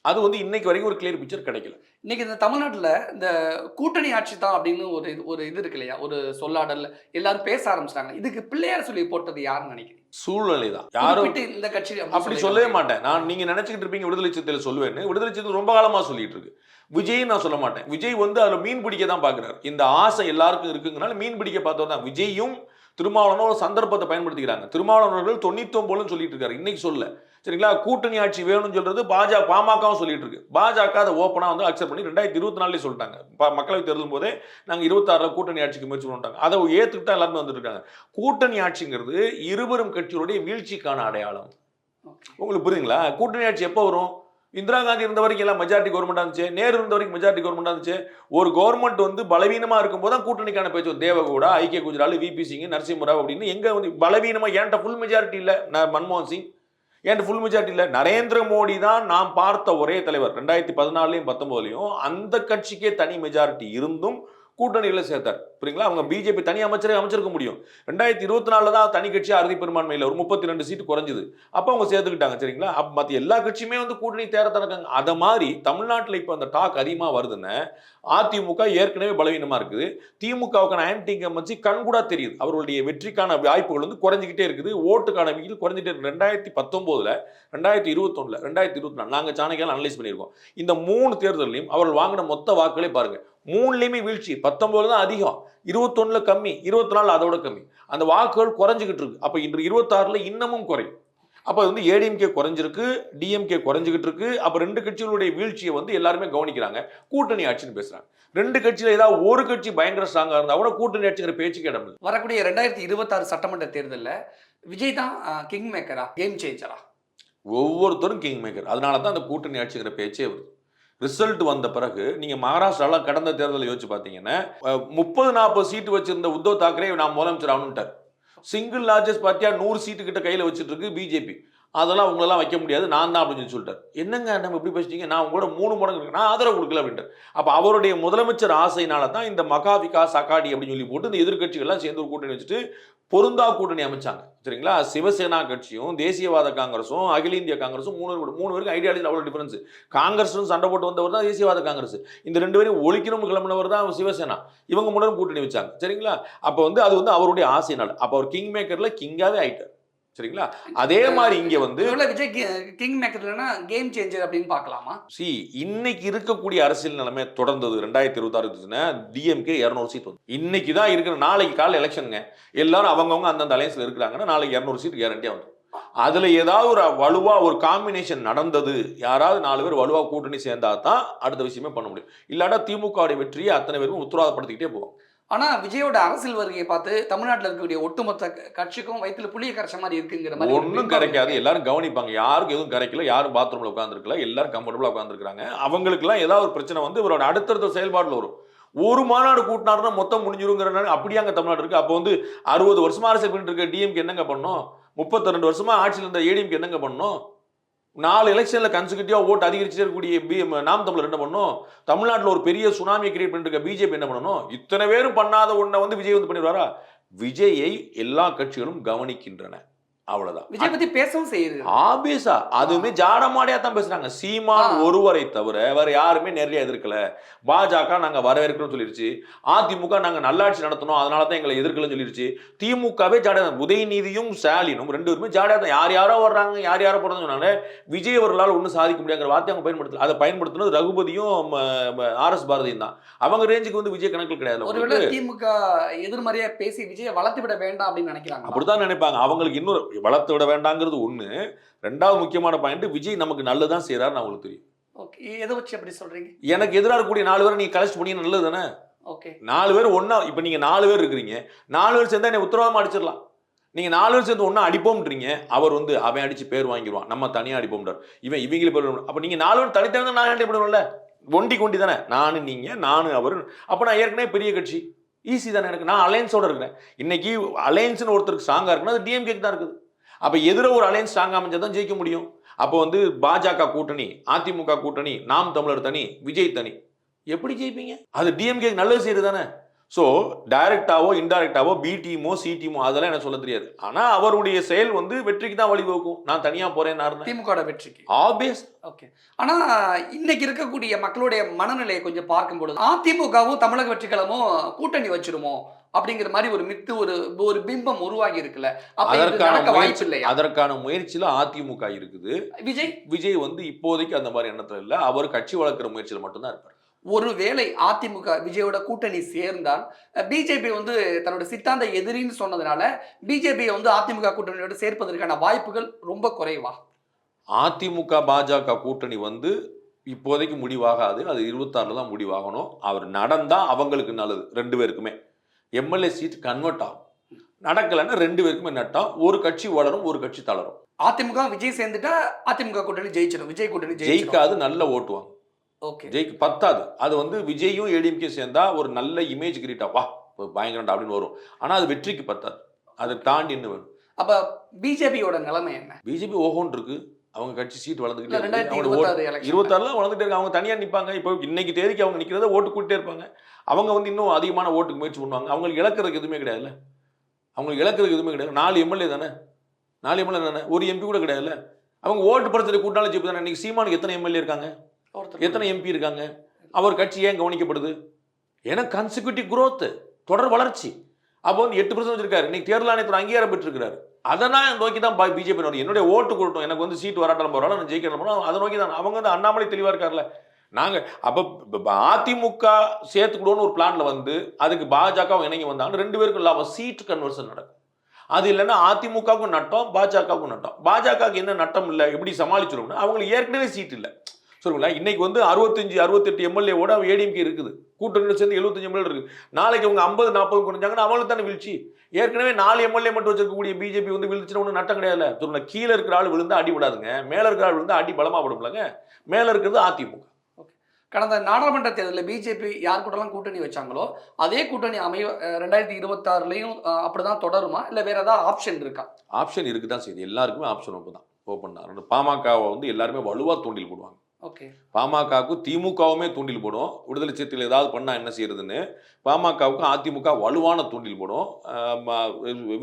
அது வந்து இன்னைக்கு வரைக்கும் ஒரு கிளியர் பிக்சர் கிடைக்கல. இன்னைக்கு இந்த தமிழ்நாட்டில் இந்த கூட்டணி ஆட்சி தான் அப்படின்னு ஒரு இது- ஒரு இது இருக்கு இல்லையா? ஒரு சொல்லாடல் எல்லாரும் பேச ஆரம்பிச்சிட்டாங்க. இதுக்கு பிள்ளையார் சொல்லி போட்டது யாருன்னு நினைக்கிறீங்க? சூழ்நிலை தான். யாரும் இந்த கட்சி அப்படி சொல்லவே மாட்டேன். நான் நீங்க நினைச்சுக்கிட்டு இருப்பீங்க விடுதலை சிறுத்தையில சொல்லுவேன்னு. விடுதலை சிறுத்தை ரொம்ப காலமா சொல்லிட்டு இருக்கு. விஜய் நான் சொல்ல மாட்டேன். விஜய் வந்து அதுல மீன் பிடிக்க தான் பாக்குறாரு. இந்த ஆசை எல்லாருக்கும் இருக்குங்கனால மீன் பிடிக்க பார்த்தவர் தான். விஜயும் திருமாவளவனும் ஒரு சந்தர்ப்பத்தை பயன்படுத்திக்கிறாங்க. திருமாவளவன் அவர்கள் தொண்ணூத்தொன்பதுன்னு சொல்லிட்டு இருக்காரு. இன்னைக்கு சொல்ல. சரிங்களா? கூட்டணி ஆட்சி வேணும்னு சொல்றது பாஜக பாமகவும் சொல்லிட்டு இருக்கு. பாஜக அதை ஓப்பனாக வந்து அக்செப்ட் பண்ணி ரெண்டாயிரத்தி இருபத்தி நாலுலேயே சொல்லிட்டாங்க. மக்களவை தேர்தலும் போதே நாங்கள் இருபத்தாறுல கூட்டணி ஆட்சிக்கு முயற்சி பண்ணிட்டாங்க. அதை ஏத்துக்கிட்டு எல்லாருமே வந்துருக்காங்க. கூட்டணி ஆட்சிங்கிறது இருவரும் கட்சிகளுடைய வீழ்ச்சிக்கான அடையாளம். உங்களுக்கு புரியுதுங்களா? கூட்டணி ஆட்சி எப்போ வரும்? இந்திரா காந்தி இருந்த வரைக்கும் எல்லாம் மெஜாரிட்டி கவர்மெண்ட் இருந்துச்சு. நேரு இருந்த வரைக்கும் மெஜாரிட்டி கவர்மெண்ட் இருந்துச்சு. ஒரு கவர்மெண்ட் வந்து பலவீனமா இருக்கும்போது தான் கூட்டணிக்கான பேச்சு தேவகூடா ஐக்கிய குஜரால் விபி சிங் நரசிம்மராவ் அப்படின்னு எங்க வந்து பலவீனமா ஏன்ட்ட ஃபுல் மெஜாரிட்டி இல்லை. மன்மோகன் சிங். ஏன் ஃபுல் மெஜாரிட்டி இல்லை? நரேந்திர மோடி தான் நாம் பார்த்த ஒரே தலைவர். ரெண்டாயிரத்தி பதினாலையும் பத்தொன்பதுலையும் அந்த கட்சிக்கே தனி மெஜாரிட்டி இருந்தும் கூட்டணிகளை சேர்த்தார். புரியுங்களா? அவங்க பிஜேபி தனி அமைச்சரே அமைச்சிருக்க முடியும். ரெண்டாயிரத்தி இருபத்தி நாலில் தான் தனி கட்சி அறுதி பெரும்பான்மையில் ஒரு முப்பத்தி ரெண்டு சீட்டு குறைஞ்சது. அப்போ அவங்க சேர்த்துக்கிட்டாங்க சரிங்களா? அப்போ மற்ற எல்லா கட்சியுமே வந்து கூட்டணி தேரத்தான் அதை மாதிரி தமிழ்நாட்டில் இப்போ அந்த டாக் அதிகமாக வருதுன்னு அதிமுக ஏற்கனவே பலவீனமாக இருக்குது. திமுகவுக்கான ஆன்டி கம்பன்சி கண்கூடா தெரியுது. அவர்களுடைய வெற்றிக்கான வாய்ப்புகள் வந்து குறைஞ்சிக்கிட்டே இருக்குது. ஓட்டுக்கான விகிதம் குறைஞ்சிட்டே இருக்குது. ரெண்டாயிரத்தி பத்தொம்போதில் ரெண்டாயிரத்தி இருபத்தொன்னில் ரெண்டாயிரத்தி இருபத்தி நாலு நாங்கள் சாணக்கியால் அனலைஸ் பண்ணியிருக்கோம். இந்த மூணு தேர்தலையும் அவர்கள் வாங்கின மொத்த வாக்குகளே பாருங்கள் மூணுலேயுமே வீழ்ச்சி. பத்தொம்போது தான் அதிகம். இருபத்தொன்னுல கம்மி. இருபத்தி நாலு அதோட கம்மி. அந்த வாக்குகள் குறைஞ்சிக்கிட்டு இருக்கு. அப்போ இன்று இருபத்தாறுல இன்னமும் குறையும். அப்போ வந்து ஏடிஎம்கே குறைஞ்சிருக்கு டிஎம்கே குறைஞ்சிக்கிட்டு இருக்கு. அப்போ ரெண்டு கட்சிகளுடைய வீழ்ச்சியை வந்து எல்லாருமே கவனிக்கிறாங்க. கூட்டணி ஆட்சின்னு பேசுறாங்க. ரெண்டு கட்சியில ஏதாவது ஒரு கட்சி பயங்கர ஸ்ட்ராங்கா இருந்தா கூட கூட்டணி ஆட்சிங்கிற பேச்சுக்கு இடம் இல்லை. வரக்கூடிய ரெண்டாயிரத்தி இருபத்தாறு சட்டமன்ற தேர்தலில் விஜய் தான் கிங் மேக்கரா கேம் சேஞ்சரா ஒவ்வொருத்தரும் கிங் மேக்கர் அதனால தான் அந்த கூட்டணி ஆட்சிங்கிற பேச்சே வருது. ரிசல்ட் வந்த பிறகு நீங்க மகாராஷ்டிரால கடந்த தேர்தலை யோசிச்சு பார்த்தீங்கன்னா முப்பது நாற்பது சீட்டு வச்சிருந்த உத்தவ் தாக்கரே நான் முதலமைச்சர் ஆகணுன்ட்டார் சிங்கிள் லார்ஜஸ்ட் பார்ட்டியா நூறு சீட்டு கிட்ட கையில வச்சுட்டு இருக்கு பிஜேபி அதெல்லாம் உங்களெல்லாம் வைக்க முடியாது நான் தான் அப்படின்னு சொல்லி சொல்லிட்டார். என்னங்க நம்ம இப்படி பேசிட்டீங்க? நான் உங்களோட மூணு மடங்கு இருக்கு நான் ஆதரவு கொடுக்கல அப்படின்ட்டு அப்போ அவருடைய முதலமைச்சர் ஆசையினால தான் இந்த மகா விகாஸ் அகாடி அப்படின்னு சொல்லி போட்டு இந்த எதிர்க்கட்சிகள்லாம் சேர்ந்து ஒரு கூட்டணி வச்சுட்டு பொருந்தா கூட்டணி அமைச்சாங்க. சரிங்களா? சிவசேனா கட்சியும் தேசியவாத காங்கிரஸும் அகில இந்திய காங்கிரஸும் மூணு மூணு பேருக்கு ஐடியாலஜி அவ்வளோ டிஃபரன்ஸ் காங்கிரஸும் சண்டை போட்டு வந்தவர் தான் தேசியவாத காங்கிரஸ். இந்த ரெண்டு பேரும் ஒழிக்கணும் கிளம்பினவர் தான் சிவசேனா. இவங்க மூணு கூட்டணி வச்சாங்க. சரிங்களா? அப்போ வந்து அது வந்து அவருடைய ஆசையினால. அப்போ அவர் கிங் மேக்கரில் கிங்காவே ஆயிட்டார். சரிங்களா? அதே மாதிரி இங்க வந்து விஜய் கிங் மேக்கர் இல்லைன்னா கேம் சேஞ்சர் அப்படின்னு பார்க்கலாமா? சி இன்னைக்கு இருக்கக்கூடிய அரசியல் நிலைமை தொடர்ந்தது. ரெண்டாயிரத்தி இருபத்தாறு டிஎம்கே இரநூறு சீட் வந்து. இன்னைக்கு தான் இருக்கிற நாளைக்கு கால எலெக்ஷனுங்க எல்லாரும் அவங்கவுங்க அந்தந்த அலையன்ஸ்ல இருக்கிறாங்கன்னா நாளைக்கு இரநூறு சீட் கேரண்டியா வந்து. அதுல ஏதாவது ஒரு வலுவா ஒரு காம்பினேஷன் நடந்தது. யாராவது நாலு பேர் வலுவா கூட்டணி சேர்ந்தா தான் அடுத்த விஷயமே பண்ண முடியும். இல்லாட்டா திமுகவுடைய வெற்றியை அத்தனை பேரும் உத்தரவாதப்படுத்திக்கிட்டே போவோம் ஆனா விஜயோட அரசியல் வருகையை பார்த்து தமிழ்நாட்டில் இருக்கக்கூடிய ஒட்டுமொத்த கட்சிக்கும் வயித்துல புளிய கரைச்ச மாதிரி இருக்குங்கிற மாதிரி ஒன்றும் கிடைக்காது இருக்கு. எல்லாரும் கவனிப்பாங்க. யாருக்கும் எதுவும் கிடைக்கல யாரும் பாத்ரூம்ல உட்காந்துருக்கல எல்லாரும் கம்ஃபர்டபுளா உட்காந்துருக்காங்க அவங்களுக்குலாம் ஏதாவது ஒரு பிரச்சனை வந்து இவரோட அடுத்தடுத்த செயல்பாடுல வரும். ஒரு மாநாடு கூட்டினாருன்னா மொத்தம் முடிஞ்சிருங்கிற அப்படியே அங்க தமிழ்நாடு இருக்கு. அப்போ வந்து அறுபது வருஷமா அரசியல் பண்ணிட்டு இருக்க டிஎம்கே என்னங்க பண்ணோம்? முப்பத்தி ரெண்டு வருஷமா ஆட்சியில் இருந்த ஏடிஎம்கே என்னங்க பண்ணோம்? நாலு எலெக்ஷன்ல கன்சிக்யூட்டிவா ஓட்டு அதிகரிச்சு இருக்கக்கூடிய பி நாம் தமிழர் என்ன பண்ணும் தமிழ்நாட்டில் ஒரு பெரிய சுனாமியை கிரியேட் பண்ணிருக்க பிஜேபி என்ன பண்ணணும்? இத்தனை பேரும் பண்ணாத ஒன்றை வந்து விஜய் வந்து பண்ணிடுவாரா? விஜயை எல்லா கட்சிகளும் கவனிக்கின்றன. அவ்வளவுதான். விஜய் பத்தி பேசவும் செய்யுது. ஆபியஸா அதுவுமே ஜாடமாடியா தான் பேசுறாங்க. சீமான். ஒருவரை தவிர வேற யாருமே நேரடியா எதிர்க்கல. பாஜக நாங்க வரவேற்கிறோம் சொல்லிருச்சு. அதிமுக நாங்க நல்லாட்சி நடத்தணும் அதனால தான் எங்களை எதிர்க்கலன்னு சொல்லிருச்சு. திமுகவே ஜாட உதயநிதியும் ஸ்டாலினும் ரெண்டு பேருமே ஜாடியா தான் யார் யாரோ வர்றாங்க யார் யாரோ போறாங்க சொன்னாங்க. விஜய் அவர்களால் ஒன்றும் சாதிக்க முடியாங்கிற வார்த்தை அவங்க பயன்படுத்தல அதை பயன்படுத்தினது ரகுபதியும் ஆர் எஸ் பாரதியும் தான். அவங்க ரேஞ்சுக்கு வந்து விஜய் கணக்கில் கிடையாது. திமுக எதிர்மறையா பேசி விஜயை வளர்த்து விட வேண்டாம் அப்படின்னு நினைக்கிறாங்க அப்படித்தான் நினைப்பாங்க. அவங்களுக்கு இன்னொரு வளர்த்து விட வேண்டாங்கிறது ஒண்ணு. ரெண்டாவது முக்கியமான பாயிண்ட் விஜய் நமக்கு நல்லதான் செய்யறாருன்னு அவங்களுக்கு தெரியும். ஓகே எதை வச்சு அப்படி சொல்றீங்க? எனக்கு எதிராக இருக்கக்கூடிய நாலு பேரை நீங்க கலைச்சு முடியும் நல்லது தானே ஓகே நாலு பேர் ஒண்ணா இப்ப நீங்க நாலு பேர் இருக்கிறீங்க. நாலு பேர் சேர்ந்தா என்னை உத்தரவாதமா அடிச்சிடலாம். நீங்க நாலு பேர் சேர்ந்து ஒண்ணா அடிப்போம்ன்றீங்க அவர் வந்து அவன் அடிச்சு பேர் வாங்கிடுவான். நம்ம தனியா அடிப்போம்ன்றார். இவன் இவங்களே பேர். அப்ப நீங்க நாலு பேர் தனித்தனி நான் ஹேண்டில் பண்ணுவோம்ல ஒண்டி கொண்டி தானே. நானு நீங்க நானு அவர். அப்ப நான் ஏற்கனவே பெரிய கட்சி. ஈஸி தானே எனக்கு. நான் அலையன்ஸோட இருக்கிறேன். இன்னைக்கு அலையன்ஸ்னு ஒருத்தருக்கு ஸ்ட்ராங்கா இருக்குன்னா அது டிஎம்கேக்கு தான் இருக்குது. அப்போ எதிர ஒரு அலையன்ஸ் ஸ்ட்ராங்கா அமைஞ்சால் தான் ஜெயிக்க முடியும். அப்போ வந்து பாஜக கூட்டணி அதிமுக கூட்டணி நாம் தமிழர் தனி விஜய் தனி. எப்படி ஜெயிப்பீங்க? அது டிஎம்கே நல்லது செய்யுது தானே ஸோ டைரக்டாவோ இன்டைரக்டாவோ பி டீமோ சி டீமோ அதெல்லாம் எனக்கு சொல்ல தெரியாது. ஆனா அவருடைய செயல் வந்து வெற்றிக்கு தான் வழிவகுக்கும் நான் தனியா போறேன் திமுக வெற்றிக்கு. ஆபியஸ் ஓகே ஆனா இன்னைக்கு இருக்கக்கூடிய மக்களுடைய மனநிலையை கொஞ்சம் பார்க்கும்பொழுது அதிமுகவும் தமிழக வெற்றிக்கழகமும் கூட்டணி வச்சிருமோ அப்படிங்கிற மாதிரி ஒரு மித்து ஒரு ஒரு பிம்பம் உருவாகி இருக்குல்ல. அதற்கான வாய்ப்பு இல்லையா அதற்கான முயற்சியில அதிமுக இருக்குது. விஜய்? விஜய் வந்து இப்போதைக்கு அந்த மாதிரி எண்ணத்துல இல்ல. அவர் கட்சி வளர்க்குற முயற்சியில மட்டும்தான் இருப்பார். ஒருவேளை அதிமுக விஜயோட கூட்டணி சேர்ந்தால் பிஜேபி வந்து தன்னோட சித்தாந்த எதிரின்னு சொன்னதுனால பிஜேபியை வந்து அதிமுக கூட்டணியோட சேர்ப்பதற்கான வாய்ப்புகள் ரொம்ப குறைவா? அதிமுக பாஜக கூட்டணி வந்து இப்போதைக்கு முடிவாகாது. அது இருபத்தாறுல தான் முடிவாகணும். அவர் நடந்தா அவங்களுக்கு நல்லது ரெண்டு பேருக்குமே. எம்எல்ஏ சீட் கன்வெர்ட் ஆகும். நடக்கலைன்னா ரெண்டு பேருக்குமே நட்டா ஒரு கட்சி வளரும் ஒரு கட்சி தளரும். அதிமுக விஜய் சேர்ந்துட்டா அதிமுக கூட்டணி ஜெயிச்சிடும் விஜய் கூட்டணி ஜெயிக்காது நல்ல ஓட்டுவாங்க ஜெயிக்க பத்தாது. அது வந்து விஜயும் ஏடிஎம்கே சேர்ந்தா ஒரு நல்ல இமேஜ் கிரியேட் வா பயங்கரண்டா அப்படின்னு வரும். ஆனா அது வெற்றிக்கு பத்தாது. அதை தாண்டி இன்னும் வேணும்? அப்ப பிஜேபியோட நிலைமை என்ன? பிஜேபி ஓஹோன் இருக்கு. அவங்க கட்சி சீட் வளர்ந்துக்கிட்டே இருபத்தாறுல வளர்ந்துட்டே இருக்கு. அவங்க தனியா நிப்பாங்க. இப்போ இன்னைக்கு தேதிக்கு அவங்க நிக்கிறத ஓட்டு கூட்டிட்டே இருப்பாங்க. அவங்க வந்து இன்னும் அதிகமான ஓட்டுக்கு முயற்சி பண்ணுவாங்க. அவங்களுக்கு இழக்கிறதுக்கு எதுவுமே கிடையாதுல்ல? அவங்களுக்கு இழக்கிறதுக்கு எதுவுமே கிடையாது. நாலு எம்எல்ஏ தானே? நாலு எம்எல்ஏ தானே? ஒரு எம்பி கூட கிடையாதுல்ல? அவங்க ஓட்டு படத்துல கூட்டாலும் ஜெயிப்பு தானே? இன்னைக்கு சீமானுக்கு எத்தனை எம்எல்ஏ இருக்காங்க? எத்தனை எம்பி இருக்காங்க? அவர் கட்சி ஏன் கவனிக்கப்படுது? ஏன்னா கன்சிக்யூட்டிவ் growth தொடர் வளர்ச்சி. அப்போ வந்து எட்டு பர்சன்ட் வச்சிருக்காரு. இன்னைக்கு தேர்தல் ஆணையத்தில் அங்கீகாரம் பெற்றிருக்கிறாரு. அதை நான் நோக்கி தான் பிஜேபி என்னுடைய ஓட்டு கொடுத்தோம். எனக்கு வந்து சீட் வராட்டாலும் பரவாயில்ல நான் ஜெயிக்கிறேன் அதை நோக்கி தான் அவங்க வந்து அண்ணாமலை தெளிவாக இருக்கார்ல. நாங்க அப்போ அதிமுக சேர்த்துக்கிடுவோன்னு ஒரு பிளான்ல வந்து அதுக்கு பாஜக இணங்கி வந்தாங்க. ரெண்டு பேருக்கும் இல்லாம சீட் கன்வர்ஷன் நடக்கும். அது இல்லைன்னா அதிமுகவுக்கும் நட்டம் பாஜகவுக்கும் நட்டம். பாஜகவுக்கு என்ன நட்டம் இல்லை? எப்படி சமாளிச்சிடும்னா அவங்களுக்கு ஏற்கனவே சீட் இல்லை. சொல்லுங்களா இன்னைக்கு வந்து அறுபத்தஞ்சு அறுபத்தெட்டு எம்எல்ஏவோட ஏடிஎம்கே இருக்குது. கூட்டணியில் சேர்ந்து எழுபத்தஞ்சு எம்எல்ஏ இருக்கு. நாளைக்கு அவங்க ஐம்பது நாற்பது குறைஞ்சாங்கன்னா அவங்களுக்கு தானே வீழ்ச்சி. ஏற்கனவே நாலு எம்எல்ஏ மட்டும் வச்சிருக்கக்கூடிய பிஜேபி வந்து வீழ்ச்சினா ஒன்றும் நட்டம் கிடையாது சொல்லுங்க கீழே இருக்கிற ஆள் விழுந்தா அடி விடாதுங்க. மேலே இருக்கிற ஆள் விழுந்தா அடி பலமா படும்லங்க மேலே இருக்கிறது அதிமுக. கடந்த நாடாளுமன்ற தேர்தலில் பிஜேபி யார் கூடலாம் கூட்டணி வச்சாங்களோ அதே கூட்டணி அமைய ரெண்டாயிரத்தி இருபத்தாறுலையும் அஹ், அப்படிதான் தொடருமா? இல்ல வேற ஏதாவது ஆப்ஷன் இருக்கா? ஆப்ஷன் இருக்கு தான் செய்யுது. எல்லாருக்குமே ஆப்ஷன் ஓப்பன் தான். ஓப்பன் தான் பாமகவை வந்து எல்லாருமே வலுவா தூண்டில் போடுவாங்க. ஓகே. பாமகவுக்கு திமுகவுமே தூண்டில் போடும். விடுதலை சிறுத்தைகள் ஏதாவது பண்ணா என்ன செய்யறதுன்னு பாமகவுக்கு அதிமுக வலுவான தூண்டில் போடும்.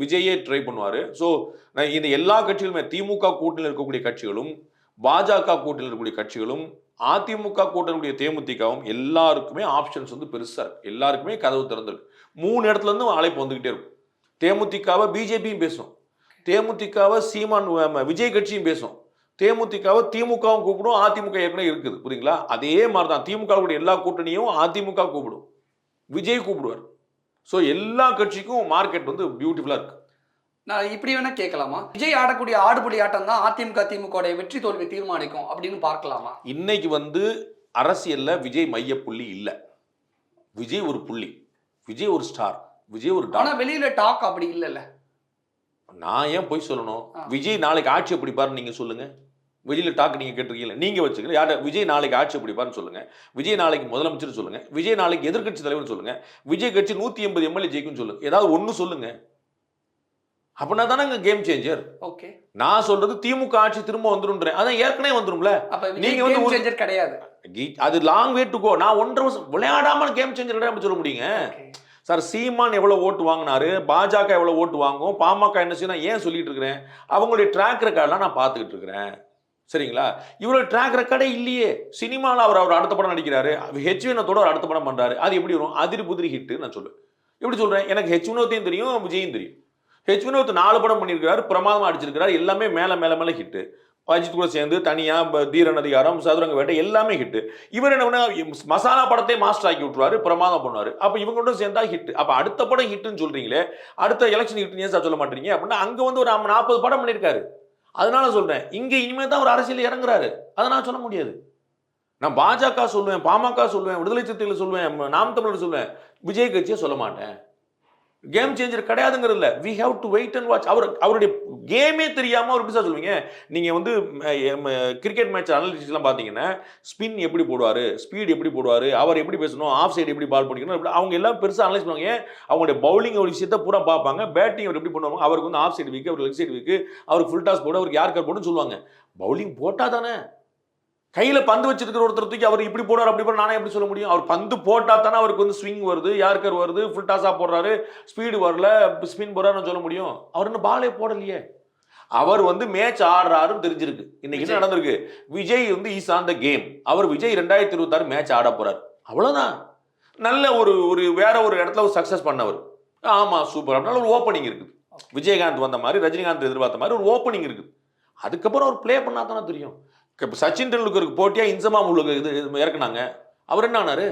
விஜயே ட்ரை பண்ணுவார். ஸோ இந்த எல்லா கட்சிகளுமே திமுக கூட்டணியில் இருக்கக்கூடிய கட்சிகளும் பாஜக கூட்டணியில் இருக்கக்கூடிய கட்சிகளும் அதிமுக கூட்டணியுடைய தேமுதிகவும் எல்லாருக்குமே ஆப்ஷன்ஸ் வந்து பெருசா இருக்கு. எல்லாருக்குமே கதவு திறந்திருக்கு. மூணு இடத்துல இருந்து அழைப்பு வந்துகிட்டே இருக்கும். தேமுதிகவை பிஜேபியும் பேசும் தேமுதிகவை சீமான் விஜய் கட்சியும் பேசும் தேமுதிகவை திமுகவும் கூப்பிடும் அதிமுக ஏற்கனவே இருக்குது புரியுங்களா அதே மாதிரி தான் திமுக எல்லா கூட்டணியும் அதிமுக கூப்பிடும். விஜய் கூப்பிடுவார். ஸோ எல்லா கட்சிக்கும் மார்க்கெட் வந்து பியூட்டிஃபுல்லாக இருக்கு. நான் இப்படி வேணா கேட்கலாமா? விஜய் ஆடக்கூடிய ஆடுபுலி ஆட்டம் தான் அதிமுக திமுக வெற்றி தோல்வி தீர்மானிக்கும் அப்படின்னு பார்க்கலாமா? இன்னைக்கு வந்து அரசியல்ல விஜய் மைய புள்ளி இல்லை. விஜய் ஒரு புள்ளி. விஜய் ஒரு ஸ்டார் விஜய் ஒரு ஆனா வெளியில டாக் அப்படி இல்லைல்ல. நான் ஏன் போய் சொல்லணும். விஜய் நாளைக்கு ஆட்சி எப்படி பாருன்னு நீங்க சொல்லுங்க. வெளியில டாக் நீங்க கேட்டிருக்கீங்களா நீங்க வச்சுக்கல யார விஜய் நாளைக்கு ஆட்சி எப்படி பாருன்னு சொல்லுங்க. விஜய் நாளைக்கு முதலமைச்சர் சொல்லுங்க. விஜய் நாளைக்கு எதிர்க்கட்சி தலைவர்னு சொல்லுங்க. விஜய் கட்சி நூத்தி எண்பது எம்எல்ஏ ஜெயிக்கும்னு சொல்லுங்க ஏதாவது ஒண்ணு சொல்லுங்க. அப்படின்னா தானே கேம் சேஞ்சர் ஓகே நான் சொல்றது திமுக ஆட்சி திரும்ப வந்துருன்றேன் அதான் ஏற்கனவே வந்துரும்ல. நீங்க வந்து சேஞ்சர் கிடையாது. அது லாங் வே டு கோ நான் ஒன்றரை வருஷம் விளையாடாமல் கேம் சேஞ்சர் கிடையாது சொல்ல முடியுங்க. சார் சீமான் எவ்வளவு ஓட்டு வாங்கினாரு? பாஜக எவ்வளவு ஓட்டு வாங்கும்? பாமக என்ன செய்யும் நான் ஏன் சொல்லிட்டு இருக்கிறேன்? அவங்களுடைய ட்ராக் ரெக்கார்ட்லாம் நான் பார்த்துக்கிட்டு இருக்கிறேன். சரிங்களா? இவ்வளோ ட்ராக் ரெக்கார்டே இல்லையே. சினிமாவில் அவர் அவர் அடுத்த படம் நடிக்கிறாரு. ஹெச் வினத்தோட ஒரு அடுத்த படம் பண்ணுறாரு அது எப்படி வரும்? அதிரி புதிரி ஹிட்டு நான் சொல்லுவேன் எப்படி சொல்கிறேன் எனக்கு ஹெச் வினோத்தையும் தெரியும் விஜயும் தெரியும். ஹெச் வினோத் நாலு படம் பண்ணியிருக்கிறாரு பிரமாதமாக அடிச்சிருக்கிறார். எல்லாமே மேலே மேலே மேலே ஹிட்டு அஜித் கூட சேர்ந்து தனியா தீரன் அதிகாரம் சதுரங்க வேட்டை எல்லாமே ஹிட்டு இவர் என்ன பண்ணா, மசாலா படத்தை மாஸ்டர் ஆக்கி விட்டுருவாரு பிரமாதம் பண்ணுவாரு. அப்ப இவங்களோட சேர்ந்தா ஹிட் அப்ப அடுத்த படம் ஹிட்னு சொல்றீங்களே அடுத்த எலெக்ஷன் ஹிட்னு ஏன் சார் சொல்ல மாட்டீங்க? அப்படின்னா அங்க வந்து ஒரு நாற்பது படம் பண்ணியிருக்காரு. அதனால சொல்றேன். இங்க இனிமே தான் ஒரு அரசியல் இறங்குறாரு. அதை நான் சொல்ல முடியாது. நான் பாஜக சொல்லுவேன் பாமக சொல்லுவேன் விடுதலை சிறுத்தைகள் சொல்லுவேன் நாம் தமிழர் சொல்லுவேன் விஜய் கட்சியை சொல்ல மாட்டேன். Game changer கிடையாதுங்கிறதுல we have to wait and watch அவர் அவருடைய கேமே தெரியாம அவர் எப்படி சார் சொல்லுவீங்க. நீங்க வந்து கிரிக்கெட் மேட்ச் அனாலிசிஸ்லாம் பார்த்தீங்கன்னா ஸ்பின் எப்படி போடுவாரு ஸ்பீட் எப்படி போடுவாரு அவர் எப்படி பேசணும் ஆஃப் சைடு எப்படி பால் பண்ணிக்கணும் இப்படி அவங்க எல்லாம் பெருசாக அனலைஸ் பண்ணுவாங்க. அவங்களுடைய பவுலிங் ஒரு விஷயத்த பூரா பார்ப்பாங்க. பேட்டிங் அவர் எப்படி பண்ணுவாங்க? அவருக்கு வந்து ஆஃப் சைடு வீக்கு அவர் லெக் சைடு வீக்கு அவருக்கு ஃபுல் டாஸ் போட அவருக்கு யார் கார் போடுன்னு சொல்லுவாங்க. பவுலிங் போட்டா தானே. கையில பந்து வச்சிருக்கிற ஒருத்தர் தூக்கி அவர் இப்படி போடுறாரு அப்படி போடுறாரு நானே எப்படி சொல்ல முடியும்? அவர் பந்து போட்டா தானே அவருக்கு வந்து ஸ்விங் வருது யார்கர் வருது ஃபுல் டாஸா போடுறாரு ஸ்பீடு வரல ஸ்பின் போறாருன்னு சொல்ல முடியும். அவர் இன்னும் பாலே போடலையே. அவர் வந்து மேட்ச் ஆடுறாருன்னு தெரிஞ்சிருக்கு. இன்னைக்கு என்ன. நடந்திருக்கு? விஜய் வந்து ஈஸ் ஆன் த கேம் அவர் விஜய் ரெண்டாயிரத்தி இருபத்தாறு மேட்ச் ஆட போறாரு. அவ்வளவுதான். நல்ல ஒரு ஒரு வேற ஒரு இடத்துல ஒரு சக்சஸ் பண்ணவர். ஆமா சூப்பர் அப்படின்னால ஒரு ஓப்பனிங் இருக்குது. விஜயகாந்த் வந்த மாதிரி ரஜினிகாந்த் எதிர்பார்த்த மாதிரி ஒரு ஓப்பனிங் இருக்குது. அதுக்கப்புறம் அவர் ப்ளே பண்ணா தானே தெரியும். இப்போ சச்சின் டெண்டுல்கருக்கு போட்டியாக இன்சமா முழுக்க இது இது இறக்குனாங்க. அவர் என்ன ஆனாரு?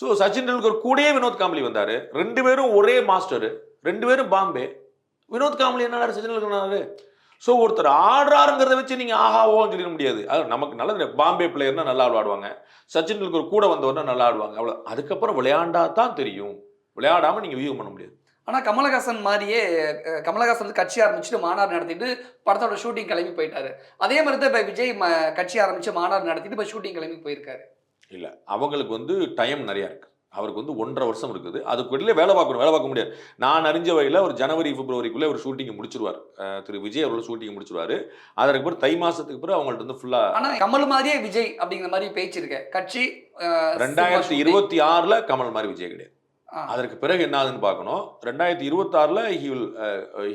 ஸோ சச்சின் டெண்டுல்கர் கூடயே வினோத் காம்ப்ளி வந்தார். ரெண்டு பேரும் ஒரே மாஸ்டர் ரெண்டு பேரும் பாம்பே. வினோத் காம்ப்ளி என்ன சச்சின் டெண்டுல்கர் ஸோ ஒருத்தர் ஆடுறாருங்கிறத வச்சு நீங்கள் ஆஹா ஓன்னு சொல்லிட முடியாது. அது நமக்கு நல்லது பாம்பே பிளேயர்னா நல்லா விளையாடுவாங்க. சச்சின் டெண்டுல்கர் கூட வந்தவர்னா நல்லா ஆடுவாங்க. அவ்வளோ அதுக்கப்புறம் விளையாண்டா தான் தெரியும். விளையாடாமல் நீங்கள் வியூ பண்ண முடியாது. ஆனா கமலஹாசன் மாதிரியே கமலஹாசன் வந்து கட்சி ஆரம்பிச்சுட்டு மாநாடு நடத்திட்டு படத்தோட ஷூட்டிங் கிளம்பி போயிட்டாரு. அதே மாதிரி தான் இப்ப விஜய் ம- கட்சி ஆரம்பிச்சு மாநாடு நடத்திட்டு இப்ப ஷூட்டிங் கிளம்பி போயிருக்காரு. இல்லை அவங்களுக்கு வந்து டைம் நிறையா இருக்கு. அவருக்கு வந்து ஒன்றரை வருஷம் இருக்குது. அதுக்குள்ளே வேலை பார்க்கணும் வேலை பார்க்க முடியாது. நான் அறிஞ்ச வகையில் ஒரு ஜனவரி பிப்ரவரிக்குள்ளே ஒரு ஷூட்டிங்கை முடிச்சிருவார். திரு விஜய் அவர்கள் ஷூட்டிங் முடிச்சிருவாரு. அதற்கு பிறகு தை மாசத்துக்கு பிறகு அவங்கள்ட்ட வந்து ஃபுல்லா ஆனா கமல் மாதிரியே விஜய் அப்படிங்கிற மாதிரி பேச்சு இருக்கு கட்சி ரெண்டாயிரத்தி இருபத்தி ஆறுல கமல் மாதிரி விஜய் கிடையாது. அதற்கு பிறகு என்ன ஆகுதுன்னு பார்க்கணும். ரெண்டாயிரத்தி இருபத்தாறில் he will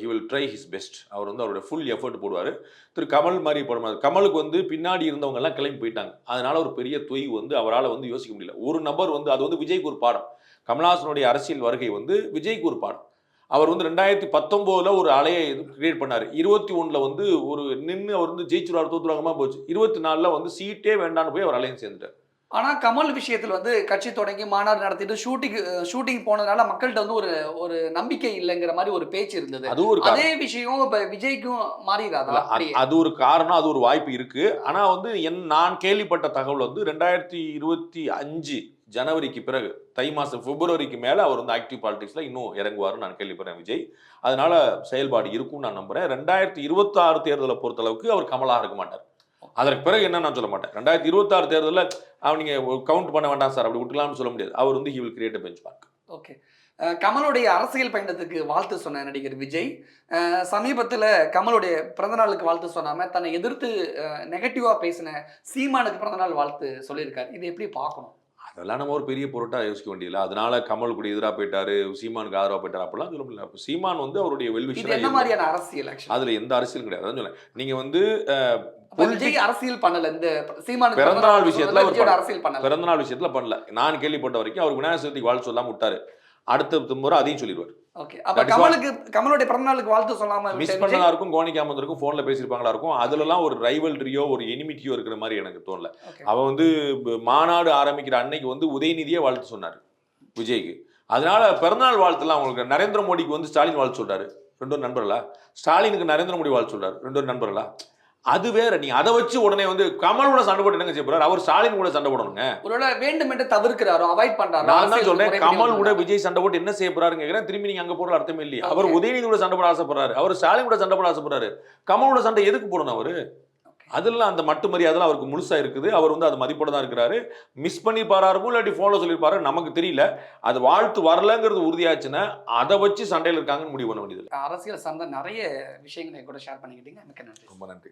he will try his best அவர் வந்து அவருடைய ஃபுல் எஃபர்ட் போடுவார். திரு கமல் மாதிரி போட மாட்டார் கமலுக்கு வந்து பின்னாடி இருந்தவங்க எல்லாம் கிளம்பி போயிட்டாங்க. அதனால ஒரு பெரிய தொய்வு வந்து அவரால் வந்து யோசிக்க முடியல. ஒரு நபர் வந்து அது வந்து விஜய்க்கு ஒரு பாடம். கமல்ஹாசனுடைய அரசியல் வருகை வந்து விஜய்க்கு ஒரு பாடம். அவர் வந்து ரெண்டாயிரத்தி பத்தொம்போதில் ஒரு அலையை கிரியேட் பண்ணார். இருபத்தி ஒன்றில் வந்து ஒரு நின்று அவர் வந்து ஜெயிச்சுருவார் தோத்துருவாங்கமா போச்சு. இருபத்தி நாலில் வந்து சீட்டே வேண்டான்னு போய் அவர் அலையன் சேர்ந்துட்டார். ஆனா கமல் விஷயத்துல வந்து கட்சி தொடங்கி மாநாடு நடத்திட்டு ஷூட்டிங் ஷூட்டிங் போனதுனால மக்கள்கிட்ட வந்து ஒரு ஒரு நம்பிக்கை இல்லைங்கிற மாதிரி ஒரு பேச்சு இருந்தது. அது ஒரு. அதே விஷயம் இப்ப விஜய்க்கும் மாறிடாதா. அது- ஒரு காரணம் அது ஒரு வாய்ப்பு இருக்கு. ஆனா வந்து என் நான் கேள்விப்பட்ட தகவல் வந்து ரெண்டாயிரத்தி இருபத்தி அஞ்சு ஜனவரிக்கு பிறகு தை மாசம் பிப்ரவரிக்கு மேல அவர் வந்து ஆக்டிவ் பாலிடிக்ஸ்ல இன்னும் இறங்குவாருன்னு நான் கேள்விப்படுறேன் விஜய். அதனால செயல்பாடு இருக்கும்னு நான் நம்புறேன். ரெண்டாயிரத்தி இருபத்தி ஆறு தேர்தலை பொறுத்தளவுக்கு அவர் கமலா இருக்க மாட்டார். அதற்கு பிறகு என்ன நான் சொல்ல மாட்டேன். ரெண்டாயிரத்தி இருபத்தாறு தேர்தலில் அவன் நீங்க கவுண்ட் பண்ண வேண்டாம் சார் அப்படி விட்டுலாம்னு சொல்ல முடியாது. அவர் வந்து he will create benchmark okay கமலுடைய அரசியல் பயணத்துக்கு வாழ்த்து சொன்ன நடிகர் விஜய். சமீபத்துல கமலுடைய பிறந்தநாளுக்கு வாழ்த்து சொன்னாம தன்னை எதிர்த்து நெகட்டிவா பேசின சீமானுக்கு பிறந்தநாள் வாழ்த்து சொல்லியிருக்காரு. இது எப்படி பார்க்கணும்? அதெல்லாம் நம்ம ஒரு பெரிய பொருட்டா யோசிக்க வேண்டியதில்லை. அதனால கமல் கூட எதிராக போயிட்டாரு சீமானுக்கு ஆதரவா போயிட்டாரு அப்படிலாம் சொல்ல முடியல. சீமான் வந்து அவருடைய இது என்ன வெல்விஷன் மாதிரியான அரசியல் அதுல எந்த அரசியலும் கிடையாது. அதான் சொல்லேன் நீங்க வந்து விஜய் அரசியல் பண்ணல. இந்த சீமானுக்கு பிறந்த நாள் விஷயத்துல. அரசியல் பண்ணல. பிறந்த நாள் விஷயத்துல பண்ணல. நான் கேள்விப்பட்ட வரைக்கும் அவர் விநாயகர் சதுர்த்திக்கு வாழ்த்து சொல்லாம விட்டாரு. அடுத்த முறை அதையும் சொல்லிடுவார். ஓகே. அப்ப கமலுக்கு கமலுடைய பிறந்தநாளுக்கு வாழ்த்து சொல்லாம மிஸ் பண்ணதா இருக்கும் கவனிக்காம இருக்கும் போன்ல பேசியிருப்பாங்களா இருக்கும். அதுலலாம் ஒரு ரைவல்ரியோ ஒரு எனிமிட்டியோ இருக்கிற மாதிரி எனக்கு தோணல. அவ வந்து மாநாடு ஆரம்பிக்கிற அன்னைக்கு வந்து உதயநிதியே வாழ்த்து சொன்னாரு விஜய்க்கு. அதனால பிறந்தநாள் வாழ்த்துலாம் அவங்களுக்கு நரேந்திர மோடிக்கு வந்து ஸ்டாலின் வாழ்த்து சொல்றாரு. ரெண்டு நண்பர்களா? ஸ்டாலினுக்கு நரேந்திர மோடி வாழ்த்து சொல்றாரு. ரெண்டு நண்பர்களா? அது வேற நீ அதை வச்சு உடனே வந்து கமலோட சண்டை போட்டு என்னங்க செய்ய போறாரு? அவர் ஸ்டாலின் கூட சண்டை போடணுங்க. ஒருவேளை வேண்டும் என்று தவிர்க்கிறாரோ அவாய்ட் பண்றாரோ நான் தான் சொல்றேன் கமல் கூட? விஜய் சண்டை போட்டு என்ன செய்ய போறாருன்னு திரும்பி நீங்க அங்க போற அர்த்தமே இல்லையா? அவர். உதயநிதி கூட சண்டை போட ஆசைப்படுறாரு. அவர் ஸ்டாலின் கூட சண்டை போட ஆசைப்படுறாரு. கமலோட சண்டை எதுக்கு போடணும் அவரு? அதெல்லாம் அந்த மட்டு மரியாதை அவருக்கு முழுசா இருக்குது. அவர் வந்து அது மதிப்போட தான் இருக்கிறாரு. மிஸ் பண்ணி பாராருக்கும் இல்லாட்டி போன்ல சொல்லியிருப்பாரு. நமக்கு தெரியல. அது வாழ்த்து வரலங்கிறது உறுதியாச்சுன்னா அதை வச்சு சண்டையில் இருக்காங்கன்னு முடிவு பண்ண வேண்டியது அரசியல் சார்ந்த நிறைய விஷயங்களை கூட ஷேர் பண்ணிக்கிட்டீங்க. மிக்க நன்றி. ரொம்ப நன்றி.